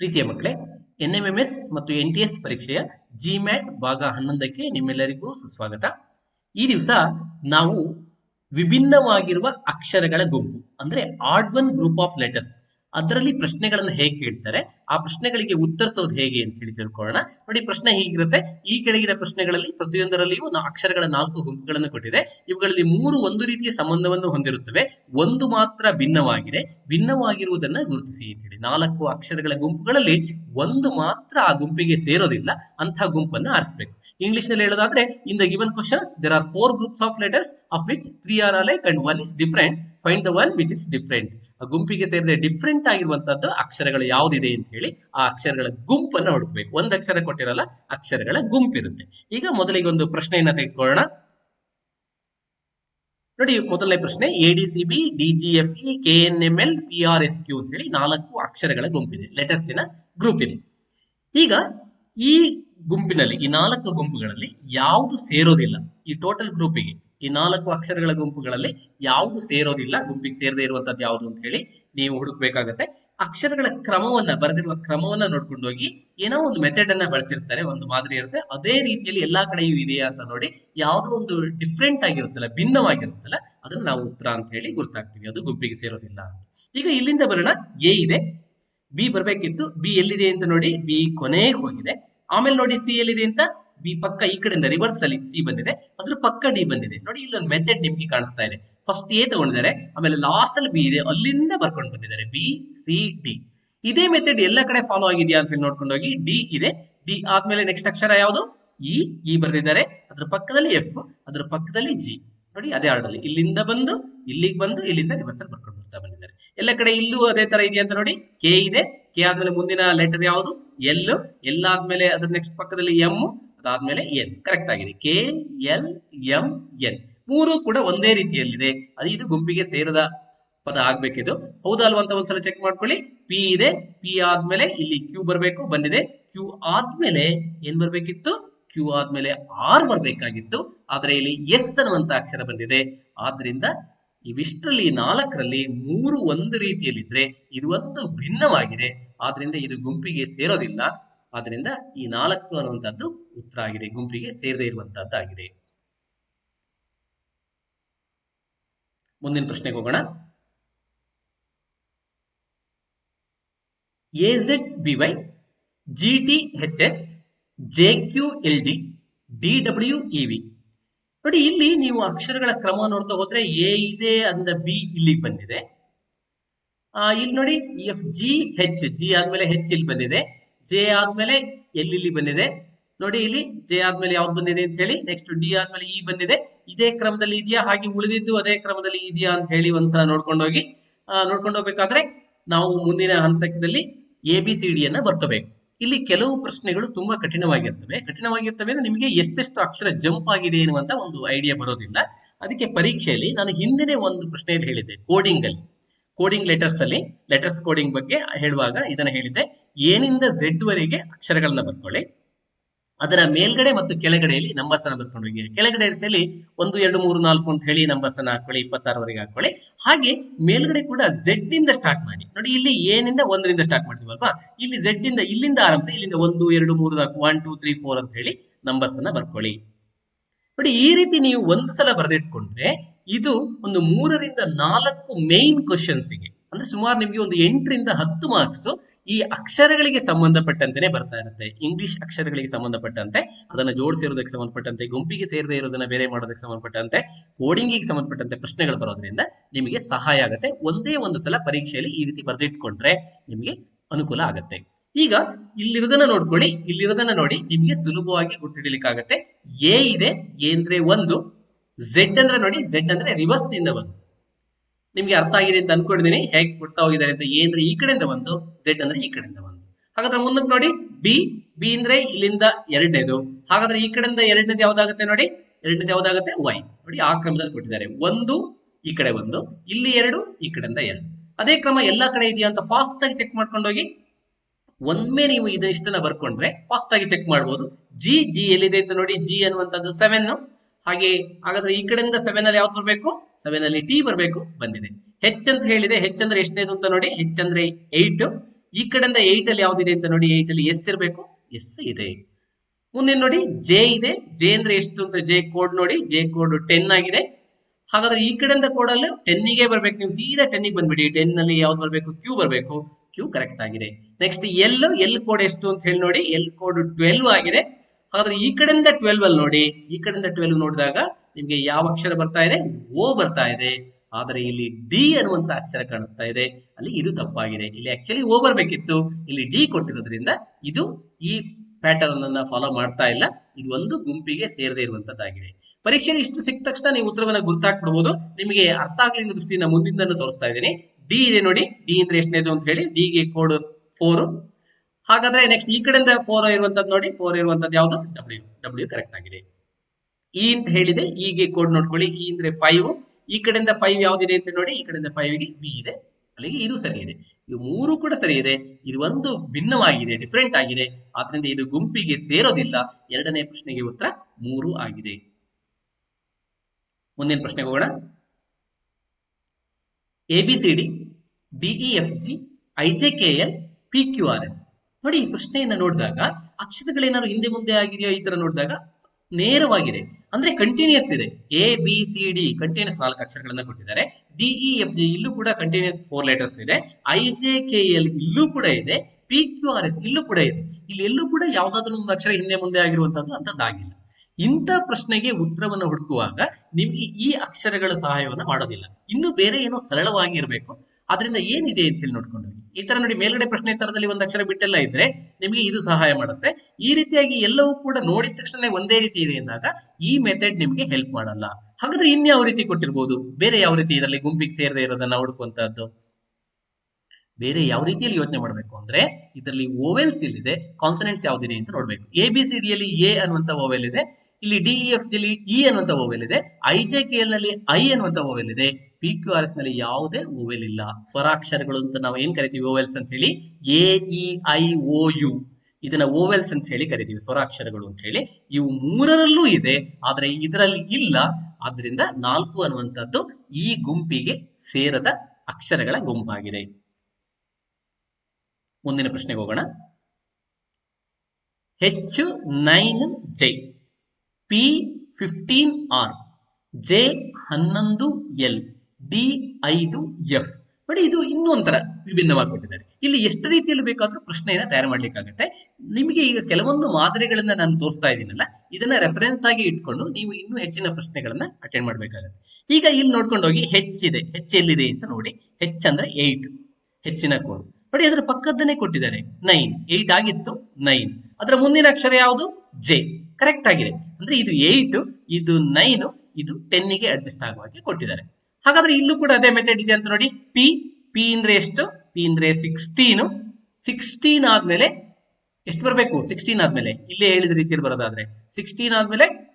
ಪ್ರೀತಿಯ ಮಕ್ಕಳೇ N M M S ಮತ್ತು ಎನ್ ಟಿ ಎಸ್ ಪರೀಕ್ಷೆಯ ಜಿಮ್ಯಾಟ್ ಭಾಗ ಹನ್ನೊಂದಕ್ಕೆ ನಿಮ್ಮೆಲ್ಲರಿಗೂ ಸುಸ್ವಾಗತ. ಈ ದಿವಸ ನಾವು ವಿಭಿನ್ನವಾಗಿರುವ ಅಕ್ಷರಗಳ ಗುಂಪು, ಅಂದ್ರೆ odd one group of letters ಅದರಲ್ಲಿ ಪ್ರಶ್ನೆಗಳನ್ನು ಹೇಗೆ ಕೇಳ್ತಾರೆ, ಆ ಪ್ರಶ್ನೆಗಳಿಗೆ ಉತ್ತರಿಸೋದು ಹೇಗೆ ಅಂತ ಹೇಳಿ ತಿಳ್ಕೊಳ್ಳೋಣ. ನೋಡಿ, ಪ್ರಶ್ನೆ ಹೀಗಿರುತ್ತೆ. ಈ ಕೆಳಗಿನ ಪ್ರಶ್ನೆಗಳಲ್ಲಿ ಪ್ರತಿಯೊಂದರಲ್ಲಿಯೂ ಅಕ್ಷರಗಳ ನಾಲ್ಕು ಗುಂಪುಗಳನ್ನು ಕೊಟ್ಟಿದೆ. ಇವುಗಳಲ್ಲಿ ಮೂರು ಒಂದು ರೀತಿಯ ಸಂಬಂಧವನ್ನು ಹೊಂದಿರುತ್ತವೆ. ಒಂದು ಮಾತ್ರ ಭಿನ್ನವಾಗಿದೆ. ಭಿನ್ನವಾಗಿರುವುದನ್ನ ಗುರುತಿಸಿ ಅಂತ ಹೇಳಿ. ನಾಲ್ಕು ಅಕ್ಷರಗಳ ಗುಂಪುಗಳಲ್ಲಿ ಒಂದು ಮಾತ್ರ ಆ ಗುಂಪಿಗೆ ಸೇರೋದಿಲ್ಲ. ಅಂತಹ ಗುಂಪನ್ನು ಆರಿಸಬೇಕು. ಇಂಗ್ಲಿಷ್ನಲ್ಲಿ ಹೇಳೋದಾದ್ರೆ in the given questions there are four groups of letters of which three are alike and one is different find the one which is different ಗುಂಪಿಗೆ ಸೇರಿದ ಡಿಫರೆಂಟ್ ಆಗಿರುವಂತದ್ದು ಅಕ್ಷರಗಳು ಯಾವುದಿದೆ ಅಂತ ಹೇಳಿ ಆ ಅಕ್ಷರಗಳ ಗುಂಪನ್ನ ಹುಡುಕಬೇಕು. ಒಂದು ಅಕ್ಷರ ಕೊಟ್ಟಿರಲ್ಲ, ಅಕ್ಷರಗಳ ಗುಂಪಿರುತ್ತೆ. ಈಗ ಮೊದಲಿಗೆ ಒಂದು ಪ್ರಶ್ನೆಯನ್ನ ತೆಗೆದುಕೊಳ್ಳೋಣ. ನೋಡಿ, ಮೊದಲನೇ ಪ್ರಶ್ನೆ A D C B D G F E K N M L P R S Q ಅಂತ ಹೇಳಿ ನಾಲ್ಕು ಅಕ್ಷರಗಳ ಗುಂಪಿದೆ. ಲೆಟರ್ಸಿನ ಗ್ರೂಪ್ ಇದೆ. ಈಗ ಈ ಗುಂಪಿನಲ್ಲಿ, ಈ ನಾಲ್ಕು ಗುಂಪುಗಳಲ್ಲಿ ಯಾವುದು ಸೇರೋದಿಲ್ಲ. ಈ ಟೋಟಲ್ ಗ್ರೂಪಿಗೆ ಈ ನಾಲ್ಕು ಅಕ್ಷರಗಳ ಗುಂಪುಗಳಲ್ಲಿ ಯಾವುದು ಸೇರೋದಿಲ್ಲ, ಗುಂಪಿಗೆ ಸೇರದೇ ಇರುವಂತದ್ದು ಯಾವುದು ಅಂತ ಹೇಳಿ ನೀವು ಹುಡುಕ್ಬೇಕಾಗತ್ತೆ. ಅಕ್ಷರಗಳ ಕ್ರಮವನ್ನ, ಬರೆದಿರುವ ಕ್ರಮವನ್ನ ನೋಡ್ಕೊಂಡು ಹೋಗಿ ಏನೋ ಒಂದು ಮೆಥಡ್ ಅನ್ನ ಬಳಸಿರ್ತಾರೆ, ಒಂದು ಮಾದರಿ ಇರುತ್ತೆ. ಅದೇ ರೀತಿಯಲ್ಲಿ ಎಲ್ಲಾ ಕಡೆಯೂ ಇದೆಯಾ ಅಂತ ನೋಡಿ ಯಾವುದೋ ಒಂದು ಡಿಫ್ರೆಂಟ್ ಆಗಿರುತ್ತಲ್ಲ, ಭಿನ್ನವಾಗಿರುತ್ತಲ್ಲ, ಅದನ್ನ ನಾವು ಉತ್ತರ ಅಂತ ಹೇಳಿ ಗುರ್ತಾಗ್ತೀವಿ. ಅದು ಗುಂಪಿಗೆ ಸೇರೋದಿಲ್ಲ ಈಗ ಇಲ್ಲಿಂದ ಬರೋಣ, ಎ ಇದೆ. ಬಿ ಬರ್ಬೇಕಿತ್ತು, ಬಿ ಎಲ್ಲಿದೆ ಅಂತ ನೋಡಿ, ಬಿ ಕೊನೆಗೆ ಹೋಗಿದೆ. ಆಮೇಲೆ ನೋಡಿ ಸಿ ಎಲ್ಲಿದೆ ಅಂತ? ಬಿ ಪಕ್ಕ ಈ ಕಡೆಯಿಂದ ರಿವರ್ಸ್ ಅಲ್ಲಿ ಸಿ ಬಂದಿದೆ, ಅದ್ರ ಪಕ್ಕ ಡಿ ಬಂದಿದೆ. ನೋಡಿ, ಇಲ್ಲೊಂದು ಮೆಥಡ್ ನಿಮ್ಗೆ ಕಾಣಿಸ್ತಾ ಇದೆ. ಫಸ್ಟ್ ಎ ತಗೊಂಡಿದ್ದಾರೆ, ಆಮೇಲೆ ಲಾಸ್ಟ್ ಅಲ್ಲಿ ಬಿ ಇದೆ, ಅಲ್ಲಿಂದ ಬರ್ಕೊಂಡು ಬಂದಿದ್ದಾರೆ. ಬಿ ಸಿ ಡಿ ಇದೇ ಮೆಥಡ್ ಎಲ್ಲ ಕಡೆ ಫಾಲೋ ಆಗಿದೆಯಾ ಅಂತ ನೋಡ್ಕೊಂಡು ಹೋಗಿ ಡಿ ಇದೆ. ಡಿ ಆದ್ಮೇಲೆ ನೆಕ್ಸ್ಟ್ ಅಕ್ಷರ ಯಾವುದು? ಇ ಇ ಬರ್ದಿದ್ದಾರೆ. ಅದ್ರ ಪಕ್ಕದಲ್ಲಿ ಎಫ್ ಅದ್ರ ಪಕ್ಕದಲ್ಲಿ ಜಿ ನೋಡಿ, ಅದೇ ಆರ್ಡರ್ ಇಲ್ಲಿಂದ ಬಂದು, ಇಲ್ಲಿಗೆ ಬಂದು, ಇಲ್ಲಿಂದ ರಿವರ್ಸಲ್ ಬರ್ಕೊಂಡು ಬರ್ತಾ ಬಂದಿದ್ದಾರೆ. ಎಲ್ಲ ಕಡೆ ಇಲ್ಲೂ ಅದೇ ತರ ಇದೆಯಾ ಅಂತ ನೋಡಿ ಕೆ ಇದೆ. ಕೆ ಆದ್ಮೇಲೆ ಮುಂದಿನ ಲೆಟರ್ ಯಾವುದು? ಎಲ್ ಎಲ್ ಆದ್ಮೇಲೆ ಅದ್ರ ನೆಕ್ಸ್ಟ್ ಪಕ್ಕದಲ್ಲಿ ಎಂ ಅದಾದ್ಮೇಲೆ ಎನ್ ಕರೆಕ್ಟ್ ಆಗಿದೆ. ಕೆ ಎಲ್ ಎಂ ಎನ್ ಮೂರು ಕೂಡ ಒಂದೇ ರೀತಿಯಲ್ಲಿದೆ. ಅದು ಇದು ಗುಂಪಿಗೆ ಸೇರದ ಪದ ಆಗ್ಬೇಕಿದು. ಹೌದಾ ಅಲ್ವಾ ಅಂತ ಒಂದ್ಸಲ ಚೆಕ್ ಮಾಡ್ಕೊಳ್ಳಿ. ಪಿ ಇದೆ ಪಿ ಆದ್ಮೇಲೆ ಇಲ್ಲಿ ಕ್ಯೂ ಬರಬೇಕು, ಬಂದಿದೆ. ಕ್ಯೂ ಆದ್ಮೇಲೆ ಏನ್ ಬರ್ಬೇಕಿತ್ತು? ಕ್ಯೂ ಆದ್ಮೇಲೆ ಆರ್ ಬರ್ಬೇಕಾಗಿತ್ತು. ಆದ್ರೆ ಇಲ್ಲಿ ಎಸ್ ಅನ್ನುವಂತ ಅಕ್ಷರ ಬಂದಿದೆ. ಆದ್ರಿಂದ ಇವಿಷ್ಟರಲ್ಲಿ ನಾಲ್ಕರಲ್ಲಿ ಮೂರು ಒಂದು ರೀತಿಯಲ್ಲಿದ್ರೆ ಇದು ಒಂದು ಭಿನ್ನವಾಗಿದೆ. ಆದ್ರಿಂದ ಇದು ಗುಂಪಿಗೆ ಸೇರೋದಿಲ್ಲ. ಆದ್ರಿಂದ ಈ ನಾಲ್ಕು ಅನ್ನುವಂಥದ್ದು ಉತ್ತರ ಆಗಿದೆ, ಗುಂಪಿಗೆ ಸೇರದೇ ಇರುವಂತಹದ್ದಾಗಿದೆ. ಮುಂದಿನ ಪ್ರಶ್ನೆಗೆ ಹೋಗೋಣ. A B Y G T H S, J Q L D D W E V. ನೋಡಿ, ಇಲ್ಲಿ ನೀವು ಅಕ್ಷರಗಳ ಕ್ರಮ ನೋಡ್ತಾ ಹೋದ್ರೆ ಎ ಇದೆ ಅಂದ ಬಿ ಇಲ್ಲಿಗೆ ಬಂದಿದೆ. ಇಲ್ಲಿ ನೋಡಿ, ಎಫ್ ಜಿ ಹೆಚ್ ಜಿ ಆದ್ಮೇಲೆ ಹೆಚ್ ಇಲ್ಲಿ ಬಂದಿದೆ, ಜೆ ಆದ್ಮೇಲೆ ಎಲ್ ಇಲ್ಲಿ ಬಂದಿದೆ ನೋಡಿ ಇಲ್ಲಿ ಜೆ ಆದ್ಮೇಲೆ ಯಾವ್ದು ಬಂದಿದೆ ಅಂತ ಹೇಳಿ ನೆಕ್ಸ್ಟ್ ಡಿ ಆದ್ಮೇಲೆ ಇ ಬಂದಿದೆ. ಇದೇ ಕ್ರಮದಲ್ಲಿ ಇದೆಯಾ? ಹಾಗೆ ಉಳಿದಿದ್ದು ಅದೇ ಕ್ರಮದಲ್ಲಿ ಇದೆಯಾ ಅಂತ ಹೇಳಿ ಒಂದ್ಸಲ ನೋಡ್ಕೊಂಡು ಹೋಗಿ. ನೋಡ್ಕೊಂಡು ಹೋಗ್ಬೇಕಾದ್ರೆ ನಾವು ಮುಂದಿನ ಹಂತದಲ್ಲಿ ಎ ಬಿ ಸಿ ಡಿ ಅನ್ನ ಬರ್ಕೋಬೇಕು. ಇಲ್ಲಿ ಕೆಲವು ಪ್ರಶ್ನೆಗಳು ತುಂಬಾ ಕಠಿಣವಾಗಿರ್ತವೆ. ಕಠಿಣವಾಗಿರ್ತವೆ ಅಂದ್ರೆ ನಿಮಗೆ ಎಷ್ಟೆಷ್ಟು ಅಕ್ಷರ ಜಂಪ್ ಆಗಿದೆ ಎನ್ನುವಂತ ಒಂದು ಐಡಿಯಾ ಬರೋದಿಲ್ಲ. ಅದಕ್ಕೆ ಪರೀಕ್ಷೆಯಲ್ಲಿ ನಾನು ಹಿಂದಿನ ಒಂದು ಪ್ರಶ್ನೆಯಲ್ಲಿ ಹೇಳಿದ್ದೆ ಕೋಡಿಂಗ್ ಅಲ್ಲಿ. ಕೋಡಿಂಗ್ ಲೆಟರ್ಸ್ ಅಲ್ಲಿ ಲೆಟರ್ಸ್ ಕೋಡಿಂಗ್ ಬಗ್ಗೆ ಹೇಳುವಾಗ ಇದನ್ನ ಹೇಳಿದ್ದೆ. ಏನಿಂದ ಝೆಡ್ ವರೆಗೆ ಅಕ್ಷರಗಳನ್ನ ಬರ್ಕೊಳ್ಳಿ. ಅದರ ಮೇಲ್ಗಡೆ ಮತ್ತು ಕೆಳಗಡೆಯಲ್ಲಿ ನಂಬರ್ಸ್ ಅನ್ನ ಬರ್ಕೊಂಡು ಹೋಗಿ. ಕೆಳಗಡೆ ಅಲ್ಲಿ ಒಂದು, ಎರಡು, ಮೂರು, ನಾಲ್ಕು ಅಂತ ಹೇಳಿ ನಂಬರ್ಸ್ ಅನ್ನ ಹಾಕೊಳ್ಳಿ ಇಪ್ಪತ್ತಾರವರೆಗೆ ಹಾಕೊಳ್ಳಿ ಹಾಗೆ ಮೇಲ್ಗಡೆ ಕೂಡ ಝೆಡ್ನಿಂದ ಸ್ಟಾರ್ಟ್ ಮಾಡಿ. ನೋಡಿ, ಇಲ್ಲಿ ಏನಿಂದ ಒಂದರಿಂದ ಸ್ಟಾರ್ಟ್ ಮಾಡ್ತೀವಲ್ವಾ ಇಲ್ಲಿ ಝೆಡ್ ಇಂದ, ಇಲ್ಲಿಂದ ಆರಂಭಿಸಿ, ಇಲ್ಲಿಂದ ಒಂದು, ಎರಡು, ಮೂರು, ನಾಲ್ಕು ಒನ್ ಟೂ ತ್ರೀ ಫೋರ್ ಅಂತ ಹೇಳಿ ನಂಬರ್ಸ್ ಅನ್ನ ಬರ್ಕೊಳ್ಳಿ. ನೋಡಿ, ಈ ರೀತಿ ನೀವು ಒಂದು ಸಲ ಬರೆದಿಟ್ಕೊಂಡ್ರೆ ಇದು ಒಂದು ಮೂರರಿಂದ ನಾಲ್ಕು ಮೇನ್ ಕ್ವಶನ್ಸ್ಗೆ ಅಂದ್ರೆ ಸುಮಾರು ನಿಮಗೆ ಒಂದು ಎಂಟರಿಂದ ಹತ್ತು ಮಾರ್ಕ್ಸ್ ಈ ಅಕ್ಷರಗಳಿಗೆ ಸಂಬಂಧಪಟ್ಟಂತೆನೆ ಬರ್ತಾ ಇರುತ್ತೆ. ಇಂಗ್ಲಿಷ್ ಅಕ್ಷರಗಳಿಗೆ ಸಂಬಂಧಪಟ್ಟಂತೆ, ಅದನ್ನ ಜೋಡಿಸಿರೋದಕ್ಕೆ ಸಂಬಂಧಪಟ್ಟಂತೆ, ಗುಂಪಿಗೆ ಸೇರದೆ ಇರೋದನ್ನ ಬೇರೆ ಮಾಡೋದಕ್ಕೆ ಸಂಬಂಧಪಟ್ಟಂತೆ ಕೋಡಿಂಗಿಗೆ ಸಂಬಂಧಪಟ್ಟಂತೆ ಪ್ರಶ್ನೆಗಳು ಬರೋದ್ರಿಂದ ನಿಮಗೆ ಸಹಾಯ ಆಗುತ್ತೆ. ಒಂದೇ ಒಂದು ಸಲ ಪರೀಕ್ಷೆಯಲ್ಲಿ ಈ ರೀತಿ ಬರೆದಿಟ್ಕೊಂಡ್ರೆ ನಿಮಗೆ ಅನುಕೂಲ ಆಗುತ್ತೆ. ಈಗ ಇಲ್ಲಿರೋದನ್ನ ನೋಡ್ಕೊಳ್ಳಿ, ಇಲ್ಲಿರೋದನ್ನ ನೋಡಿ, ನಿಮಗೆ ಸುಲಭವಾಗಿ ಗುರ್ತಿಡಲಿಕ್ಕಾಗತ್ತೆ. ಎ ಇದೆ ಎ ಅಂದ್ರೆ ಒಂದು, ಝೆಡ್ ಅಂದ್ರೆ ನೋಡಿ, ಝೆಡ್ ಅಂದ್ರೆ ರಿವರ್ಸ್ನಿಂದ ಒಂದು. ನಿಮ್ಗೆ ಅರ್ಥ ಆಗಿದೆ ಅಂತ ಅನ್ಕೊಂಡಿದ್ದೀನಿ ಹೇಗೆ ಕೊಡ್ತಾ ಹೋಗಿದ್ದಾರೆ ಅಂತ ಎ ಅಂದ್ರೆ ಈ ಕಡೆಯಿಂದ ಒಂದು ಝೆಡ್ ಅಂದ್ರೆ ಈ ಕಡೆಯಿಂದ ಒಂದು ಹಾಗಾದ್ರೆ ಮುಂದಕ್ಕೆ ನೋಡಿ, ಬಿ ಬಿ ಅಂದ್ರೆ ಇಲ್ಲಿಂದ ಎರಡನೇದು. ಹಾಗಾದ್ರೆ ಈ ಕಡೆಯಿಂದ ಎರಡನೇದು ಯಾವ್ದಾಗುತ್ತೆ ನೋಡಿ? ಎರಡನೇದು ಯಾವ್ದಾಗುತ್ತೆ? ವೈ. ನೋಡಿ, ಆ ಕ್ರಮದಲ್ಲಿ ಕೊಟ್ಟಿದ್ದಾರೆ. ಒಂದು, ಈ ಕಡೆ ಒಂದು, ಇಲ್ಲಿ ಎರಡು, ಈ ಕಡೆಯಿಂದ ಎರಡು. ಅದೇ ಕ್ರಮ ಎಲ್ಲಾ ಕಡೆ ಇದೆಯಾ ಅಂತ ಫಾಸ್ಟ್ ಆಗಿ ಚೆಕ್ ಮಾಡ್ಕೊಂಡು ಹೋಗಿ. ಒಮ್ಮೆ ನೀವು ಇದನ್ನ ಇಷ್ಟನ್ನ ಬರ್ಕೊಂಡ್ರೆ ಫಾಸ್ಟ್ ಆಗಿ ಚೆಕ್ ಮಾಡ್ಬೋದು. ಜಿ ಜಿ ಎಲ್ಲಿದೆ ಅಂತ ನೋಡಿ, ಜಿ ಅನ್ನುವಂಥದ್ದು ಸೆವೆನ್ ಹಾಗೆ ಹಾಗಾದ್ರೆ ಈ ಕಡೆಯಿಂದ ಸೆವೆನ್ ಅಲ್ಲಿ ಯಾವ್ದು ಬರಬೇಕು? ಸೆವೆನ್ ಅಲ್ಲಿ ಟಿ ಬರಬೇಕು, ಬಂದಿದೆ. ಹೆಚ್ ಅಂತ ಹೇಳಿದೆ ಹೆಚ್ ಅಂದ್ರೆ ಎಷ್ಟನೇದು ಅಂತ ನೋಡಿ ಹೆಚ್ ಅಂದ್ರೆ ಏಟ್ ಈ ಕಡೆಯಿಂದ ಏಟ್ ಅಲ್ಲಿ ಯಾವ್ದಿದೆ ಅಂತ ನೋಡಿ ಏಟ್ ಅಲ್ಲಿ ಎಸ್ ಇರಬೇಕು ಎಸ್ ಇದೆ. ಮುಂದಿನ ನೋಡಿ ಜೆ ಇದೆ. ಜೆ ಅಂದ್ರೆ ಎಷ್ಟು ಅಂತ ಜೆ ಕೋಡ್ ನೋಡಿ ಜೆ ಕೋಡ್ ಟೆನ್ ಆಗಿದೆ. ಹಾಗಾದ್ರೆ ಈ ಕಡೆಯಿಂದ ಕೋಡಲ್ಲಿ ಟೆನ್ನಿಗೆ ಬರ್ಬೇಕು, ನೀವು ಸೀದಾ ಟೆನ್ನಿಗೆ ಬಂದ್ಬಿಡಿ. ಟೆನ್ ಅಲ್ಲಿ ಯಾವ್ದು ಬರಬೇಕು? ಕ್ಯೂ ಬರಬೇಕು. ಕ್ಯೂ ಕರೆಕ್ಟ್ ಆಗಿದೆ. ನೆಕ್ಸ್ಟ್ ಎಲ್ ಎಲ್ ಕೋಡ್ ಎಷ್ಟು ಅಂತ ಹೇಳಿ ನೋಡಿ ಎಲ್ ಕೋಡ್ ಟ್ವೆಲ್ವ್ ಆಗಿದೆ. ಹಾಗಾದ್ರೆ ಈ ಕಡೆಯಿಂದ ಟ್ವೆಲ್ವ್ ಅಲ್ಲಿ ನೋಡಿ, ಈ ಕಡೆಯಿಂದ ಟ್ವೆಲ್ವ್ ನೋಡಿದಾಗ ನಿಮ್ಗೆ ಯಾವ ಅಕ್ಷರ ಬರ್ತಾ ಇದೆ? ಓ ಬರ್ತಾ ಇದೆ. ಆದರೆ ಇಲ್ಲಿ ಡಿ ಅನ್ನುವಂತ ಅಕ್ಷರ ಕಾಣಿಸ್ತಾ ಇದೆ. ಅಲ್ಲಿ ಇದು ತಪ್ಪಾಗಿದೆ. ಇಲ್ಲಿ ಆಕ್ಚುಲಿ ಓ ಬರ್ಬೇಕಿತ್ತು. ಇಲ್ಲಿ ಡಿ ಕೊಟ್ಟಿರೋದ್ರಿಂದ ಇದು ಈ ಪ್ಯಾಟರ್ನ್ ಅನ್ನ ಫಾಲೋ ಮಾಡ್ತಾ ಇಲ್ಲ. ಇದು ಒಂದು ಗುಂಪಿಗೆ ಸೇರದೇ ಇರುವಂತದ್ದಾಗಿದೆ. ಪರೀಕ್ಷೆಯಲ್ಲಿ ಇಷ್ಟು ಸಿಕ್ಕ ತಕ್ಷಣ ನೀವು ಉತ್ತರವನ್ನ ಗುರ್ತಾಕ್ಬಿಡ್ಬೋದು. ನಿಮಗೆ ಅರ್ಥ ಆಗಲಿ ದೃಷ್ಟಿಯಿಂದ ಮುಂದಿನ ತೋರಿಸ್ತಾ ಇದ್ದೀನಿ. ಡಿ ಇದೆ ನೋಡಿ. ಡಿ ಅಂದ್ರೆ ಎಷ್ಟನೇದು ಅಂತ ಹೇಳಿ. ಡಿ ಗೆ ಕೋಡ್ ಫೋರ್ ಹಾಗಾದ್ರೆ ನೆಕ್ಸ್ಟ್ ಈ ಕಡೆಯಿಂದ ಫೋರ್ ಇರುವಂತದ್ದು ನೋಡಿ ಫೋರ್ ಇರುವಂತದ್ದು ಯಾವುದು? ಡಬ್ಲ್ಯೂ ಡಬ್ಲ್ಯೂ ಕರೆಕ್ಟ್ ಆಗಿದೆ. ಇ ಅಂತ ಹೇಳಿದೆ ಈಗೆ ಕೋಡ್ ನೋಡ್ಕೊಳ್ಳಿ. ಇ ಅಂದ್ರೆ ಫೈವ್ ಈ ಕಡೆಯಿಂದ ಫೈವ್ ಯಾವ್ದಿದೆ ಅಂತ ನೋಡಿ, ಈ ಕಡೆಯಿಂದ ಫೈವ್ಗೆ ವಿ ಇದೆ. ಅಲ್ಲಿಗೆ ಇದು ಸರಿ ಇದೆ. ಇದು ಮೂರು ಕೂಡ ಸರಿ ಇದೆ. ಇದು ಒಂದು ಭಿನ್ನವಾಗಿದೆ ಡಿಫರೆಂಟ್ ಆಗಿದೆ. ಆದ್ರಿಂದ ಇದು ಗುಂಪಿಗೆ ಸೇರೋದಿಲ್ಲ. ಎರಡನೇ ಪ್ರಶ್ನೆಗೆ ಉತ್ತರ ಮೂರು ಆಗಿದೆ. ಮುಂದಿನ ಪ್ರಶ್ನೆಗೆ ಹೋಗೋಣ. A B C D D E F G I J K L P Q R S ನೋಡಿ ಈ ಪ್ರಶ್ನೆಯನ್ನ ನೋಡಿದಾಗ, ಅಕ್ಷರಗಳೇನಾದ್ರು ಹಿಂದೆ ಮುಂದೆ ಆಗಿದೆಯೋ ಈ ತರ ನೋಡಿದಾಗ ನೇರವಾಗಿದೆ. ಅಂದ್ರೆ ಕಂಟಿನ್ಯೂಸ್ ಇದೆ. A B C D continues ನಾಲ್ಕು ಅಕ್ಷರಗಳನ್ನ ಕೊಟ್ಟಿದ್ದಾರೆ. ಡಿಇ ಎಫ್ ಜಿ ಇಲ್ಲೂ ಕೂಡ ಕಂಟಿನ್ಯೂಸ್ ಫೋರ್ ಲೆಟರ್ಸ್ ಇದೆ. ಐ ಜೆ ಕೆ ಎಲ್ ಇಲ್ಲೂ ಕೂಡ ಇದೆ. ಪಿ ಕ್ಯೂ ಆರ್ ಎಸ್ ಇಲ್ಲೂ ಕೂಡ ಇದೆ. ಇಲ್ಲಿ ಎಲ್ಲೂ ಕೂಡ ಯಾವ್ದಾದ್ರು ಒಂದು ಅಕ್ಷರ ಹಿಂದೆ ಮುಂದೆ ಆಗಿರುವಂತದ್ದು ಅಂತದ್ದಾಗಿಲ್ಲ. ಇಂಥ ಪ್ರಶ್ನೆಗೆ ಉತ್ತರವನ್ನು ಹುಡುಕುವಾಗ ನಿಮಗೆ ಈ ಅಕ್ಷರಗಳ ಸಹಾಯವನ್ನು ಮಾಡೋದಿಲ್ಲ. ಇನ್ನು ಬೇರೆ ಏನೋ ಸರಳವಾಗಿ ಇರಬೇಕು ಅದರಿಂದ ಏನಿದೆ ಅಂತ ಹೇಳಿ ನೋಡ್ಕೊಂಡು ಈ ತರ ನೋಡಿ ಮೇಲ್ಗಡೆ ಪ್ರಶ್ನೆ ತರದಲ್ಲಿ ಒಂದು ಅಕ್ಷರ ಬಿಟ್ಟೆಲ್ಲ ಇದ್ರೆ ನಿಮಗೆ ಇದು ಸಹಾಯ ಮಾಡುತ್ತೆ. ಈ ರೀತಿಯಾಗಿ ಎಲ್ಲವೂ ಕೂಡ ನೋಡಿದ ತಕ್ಷಣ ಒಂದೇ ರೀತಿ ಇದೆ ಎಂದಾಗ ಈ ಮೆಥಡ್ ನಿಮಗೆ ಹೆಲ್ಪ್ ಮಾಡಲ್ಲ. ಹಾಗಾದ್ರೆ ಇನ್ಯಾವ ರೀತಿ ಕೊಟ್ಟಿರ್ಬೋದು? ಬೇರೆ ಯಾವ ರೀತಿ ಇದರಲ್ಲಿ ಗುಂಪಿಗೆ ಸೇರದೆ ಇರೋದನ್ನ ಹುಡುಕುವಂತಹದ್ದು? ಬೇರೆ ಯಾವ ರೀತಿಯಲ್ಲಿ ಯೋಚನೆ ಮಾಡಬೇಕು ಅಂದ್ರೆ ಇದರಲ್ಲಿ ಓವೆಲ್ಸ್ ಇಲ್ಲಿದೆ ಕಾನ್ಸನೆಂಟ್ಸ್ ಯಾವ್ದಿದೆ ಅಂತ ನೋಡ್ಬೇಕು. ಎ ಬಿ ಸಿ ಡಿಯಲ್ಲಿ ಎ ಅನ್ನುವಂತ ಓವೆಲ್ ಇದೆ ಇಲ್ಲಿ ಡಿ ಎಫ್ ದಲ್ಲಿ ಇ ಅನ್ನುವಂತ ಓವೆಲ್ ಇದೆ ಐ ಜೆ ಕೆ ಎಲ್ನಲ್ಲಿ ಐ ಅನ್ನುವಂತ ಓವೆಲ್ ಇದೆ ಪಿ ಕ್ಯೂ ಆರ್ ಎಸ್ನಲ್ಲಿ ಯಾವುದೇ ಓವೆಲ್ ಇಲ್ಲ. ಸ್ವರಾಕ್ಷರಗಳು ಅಂತ ನಾವು ಏನ್ ಕರಿತೀವಿ ಓವೆಲ್ಸ್ ಅಂತ ಹೇಳಿ? A E I O U ಇದನ್ನ ಓವೆಲ್ಸ್ ಅಂತ ಹೇಳಿ ಕರಿತೀವಿ ಸ್ವರಾಕ್ಷರಗಳು ಅಂತ ಹೇಳಿ. ಇವು ಮೂರರಲ್ಲೂ ಇದೆ ಆದ್ರೆ ಇದರಲ್ಲಿ ಇಲ್ಲ. ಆದ್ರಿಂದ ನಾಲ್ಕು ಅನ್ನುವಂಥದ್ದು ಈ ಗುಂಪಿಗೆ ಸೇರದ ಅಕ್ಷರಗಳ ಗುಂಪಾಗಿದೆ. ಮುಂದಿನ ಪ್ರಶ್ನೆಗೆ ಹೋಗೋಣ. H nine J P fifteen R J ಹನ್ನೊಂದು ಎಲ್ ಡಿ ಐದು ಎಫ್ ನೋಡಿ, ಇದು ಇನ್ನೊಂಥರ ವಿಭಿನ್ನವಾಗಿ ಕೊಟ್ಟಿದ್ದಾರೆ. ಇಲ್ಲಿ ಎಷ್ಟು ರೀತಿಯಲ್ಲಿ ಬೇಕಾದರೂ ಪ್ರಶ್ನೆಯನ್ನು ತಯಾರು ಮಾಡಲಿಕ್ಕಾಗುತ್ತೆ. ನಿಮಗೆ ಈಗ ಕೆಲವೊಂದು ಮಾದರಿಗಳನ್ನ ನಾನು ತೋರಿಸ್ತಾ ಇದ್ದೀನಲ್ಲ, ಇದನ್ನ ರೆಫರೆನ್ಸ್ ಆಗಿ ಇಟ್ಕೊಂಡು ನೀವು ಇನ್ನೂ ಹೆಚ್ಚಿನ ಪ್ರಶ್ನೆಗಳನ್ನು ಅಟೆಂಡ್ ಮಾಡಬೇಕಾಗುತ್ತೆ. ಈಗ ಇಲ್ಲಿ ನೋಡ್ಕೊಂಡು ಹೋಗಿ ಹೆಚ್ಚಿದೆ ಹೆಚ್ಚು ಹೆಚ್ ಎಲ್ಲಿದೆ ಅಂತ ನೋಡಿ. ಹೆಚ್ ಅಂದ್ರೆ ಏಟ್ ಹೆಚ್ಚಿನ ಕೋಡ್. ನೋಡಿ, ಅದರ ಪಕ್ಕದ್ದನ್ನೇ ಕೊಟ್ಟಿದ್ದಾರೆ. ನೈನ್. ಏಟ್ ಆಗಿತ್ತು, ನೈನ್. ಅದರ ಮುಂದಿನ ಅಕ್ಷರ ಯಾವುದು? ಜೆ. ಕರೆಕ್ಟ್ ಆಗಿದೆ. ಅಂದ್ರೆ ಇದು ಏಟ್ ಇದು ನೈನ್ ಇದು ಟೆನ್ನಿಗೆ ಅಡ್ಜಸ್ಟ್ ಆಗುವ ಹಾಗೆ ಕೊಟ್ಟಿದ್ದಾರೆ. ಹಾಗಾದ್ರೆ ಇಲ್ಲೂ ಕೂಡ ಅದೇ ಮೆಥಡ್ ಇದೆ ಅಂತ ನೋಡಿ. ಪಿ ಪಿ ಅಂದ್ರೆ ಎಷ್ಟು? ಪಿ ಅಂದ್ರೆ ಸಿಕ್ಸ್ಟೀನು ಸಿಕ್ಸ್ಟೀನ್ ಆದ್ಮೇಲೆ ಎಷ್ಟು ಬರಬೇಕು? ಸಿಕ್ಸ್ಟೀನ್ ಆದ್ಮೇಲೆ. ಇಲ್ಲೇ ಹೇಳಿದ ರೀತಿಯಲ್ಲಿ ಬರೋದಾದ್ರೆ ಸಿಕ್ಸ್ಟೀನ್ ಆದ್ಮೇಲೆ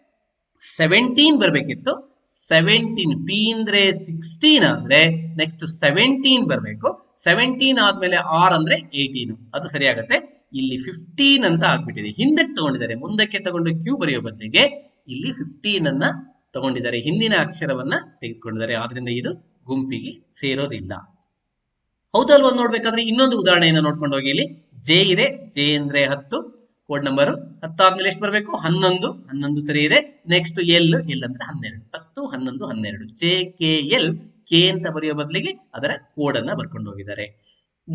ಸೆವೆಂಟೀನ್ ಬರಬೇಕಿತ್ತು. ಸೆವೆಂಟೀನ್ ಪಿ ಅಂದ್ರೆ ಸಿಕ್ಸ್ಟೀನ್ ಅಂದ್ರೆ ನೆಕ್ಸ್ಟ್ ಸೆವೆಂಟೀನ್ ಬರಬೇಕು. ಸೆವೆಂಟೀನ್ ಆದ್ಮೇಲೆ ಆರ್ ಅಂದ್ರೆ ಏಯ್ಟೀನ್ ಅದು ಸರಿಯಾಗತ್ತೆ. ಇಲ್ಲಿ ಫಿಫ್ಟೀನ್ ಅಂತ ಆಗ್ಬಿಟ್ಟಿದೆ. ಹಿಂದಕ್ಕೆ ತಗೊಂಡಿದ್ದಾರೆ. ಮುಂದಕ್ಕೆ ತಗೊಂಡು ಕ್ಯೂ ಬರೆಯೋ ಬದಲಿಗೆ ಇಲ್ಲಿ ಫಿಫ್ಟೀನ್ ಅನ್ನ ತಗೊಂಡಿದ್ದಾರೆ. ಹಿಂದಿನ ಅಕ್ಷರವನ್ನ ತೆಗೆದುಕೊಂಡಿದ್ದಾರೆ. ಆದ್ರಿಂದ ಇದು ಗುಂಪಿಗೆ ಸೇರೋದಿಲ್ಲ. ಹೌದಲ್ವಾ ನೋಡ್ಬೇಕಾದ್ರೆ ಇನ್ನೊಂದು ಉದಾಹರಣೆಯನ್ನು ನೋಡ್ಕೊಂಡು ಹೋಗಿ ಇಲ್ಲಿ. ಜೆ ಇದೆ. ಜೆ ಅಂದ್ರೆ ಹತ್ತು. ಕೋಡ್ ನಂಬರ್ ಹತ್ತಾದ್ಮೇಲೆ ಎಷ್ಟು ಬರಬೇಕು? ಹನ್ನೊಂದು. ಹನ್ನೊಂದು ಸರಿ ಇದೆ. ನೆಕ್ಸ್ಟ್ ಎಲ್ ಎಲ್ ಅಂದ್ರೆ ಹನ್ನೆರಡು. ಹತ್ತು, ಹನ್ನೊಂದು, ಹನ್ನೆರಡು. ಜೆ ಕೆ ಎಲ್ ಕೆ ಅಂತ ಬರೆಯೋ ಬದಲಿಗೆ ಅದರ ಕೋಡ್ ಅನ್ನ ಬರ್ಕೊಂಡು ಹೋಗಿದ್ದಾರೆ.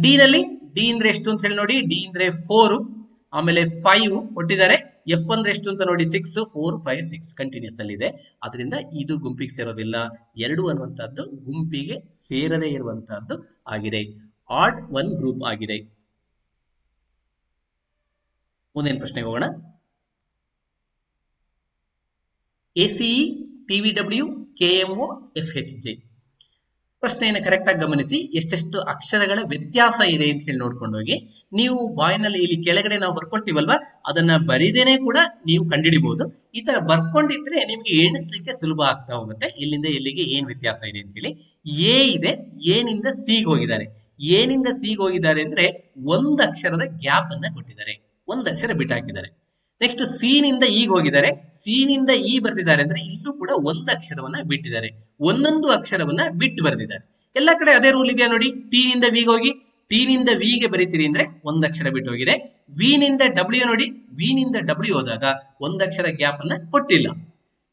ಡಿ ನಲ್ಲಿ ಡಿ ಅಂದ್ರೆ ಎಷ್ಟು ಅಂತ ಹೇಳಿ ನೋಡಿ. ಡಿ ಅಂದ್ರೆ ಫೋರ್ ಆಮೇಲೆ ಫೈವ್ ಕೊಟ್ಟಿದ್ದಾರೆ. ಎಫ್ ಅಂದ್ರೆ ಎಷ್ಟು ಅಂತ ನೋಡಿ. Six four five six continues ಅಲ್ಲಿ ಇದೆ. ಅದರಿಂದ ಇದು ಗುಂಪಿಗೆ ಸೇರೋದಿಲ್ಲ. ಎರಡು ಅನ್ನುವಂಥದ್ದು ಗುಂಪಿಗೆ ಸೇರದೇ ಇರುವಂತಹದ್ದು ಆಗಿದೆ. ಆಡ್ ಒನ್ ಗ್ರೂಪ್ ಆಗಿದೆ. ಮುಂದಿನ ಪ್ರಶ್ನೆಗೆ ಹೋಗೋಣ. A C E T V W K M O F H J ಪ್ರಶ್ನೆಯನ್ನು ಕರೆಕ್ಟ್ ಆಗಿ ಗಮನಿಸಿ, ಎಷ್ಟೆಷ್ಟು ಅಕ್ಷರಗಳ ವ್ಯತ್ಯಾಸ ಇದೆ ಅಂತ ಹೇಳಿ ನೋಡ್ಕೊಂಡು ಹೋಗಿ. ನೀವು ಬಾಯಿನಲ್ಲಿ ಇಲ್ಲಿ ಕೆಳಗಡೆ ನಾವು ಬರ್ಕೊಳ್ತೀವಲ್ವಾ? ಅದನ್ನ ಬರಿದೇನೆ ಕೂಡ ನೀವು ಕಂಡುಹಿಡಿಬಹುದು ಈ ತರ ಬರ್ಕೊಂಡಿದ್ರೆ ನಿಮ್ಗೆ ಎಣಿಸ್ಲಿಕ್ಕೆ ಸುಲಭ ಆಗ್ತಾ ಹೋಗುತ್ತೆ. ಇಲ್ಲಿಂದ ಇಲ್ಲಿಗೆ ಏನ್ ವ್ಯತ್ಯಾಸ ಇದೆ ಅಂತ ಹೇಳಿ. ಎ ಇದೆ ಏನಿಂದ ಸಿಗ್ ಹೋಗಿದ್ದಾರೆ. ಏನಿಂದ ಸಿಗ್ ಹೋಗಿದ್ದಾರೆ ಅಂದ್ರೆ ಒಂದು ಅಕ್ಷರದ ಗ್ಯಾಪ್ ಅನ್ನ ಕೊಟ್ಟಿದ್ದಾರೆ. ಒಂದು ಅಕ್ಷರ ಬಿಟ್ಟಾಕಿದ್ದಾರೆ. ನೆಕ್ಸ್ಟ್ ಸೀನಿಂದ ಈಗ ಹೋಗಿದ್ದಾರೆ. ಸೀನಿಂದ ಈ ಬರ್ತಿದ್ದಾರೆ ಅಂದ್ರೆ ಇಲ್ಲೂ ಕೂಡ ಒಂದು ಅಕ್ಷರವನ್ನ ಬಿಟ್ಟಿದ್ದಾರೆ. ಒಂದೊಂದು ಅಕ್ಷರವನ್ನ ಬಿಟ್ಟು ಬರೆದಿದ್ದಾರೆ. ಎಲ್ಲ ಕಡೆ ಅದೇ ರೂಲ್ ಇದೆಯಾ ನೋಡಿ? ಟಿ ನಿಂದ ವಿಗೆ ಹೋಗಿ. ಟಿ ನಿಂದ ವಿ ಗೆ ಬರೀತೀರಿ ಅಂದ್ರೆ ಒಂದಕ್ಷರ ಬಿಟ್ಟು ಹೋಗಿದೆ. ವಿ ನಿಂದ ಡಬ್ಲ್ಯೂ ನೋಡಿ? ವಿ ನಿಂದ ಡಬ್ಲ್ಯೂ ಹೋದಾಗ ಒಂದಕ್ಷರ ಗ್ಯಾಪ್ ಅನ್ನ ಕೊಟ್ಟಿಲ್ಲ.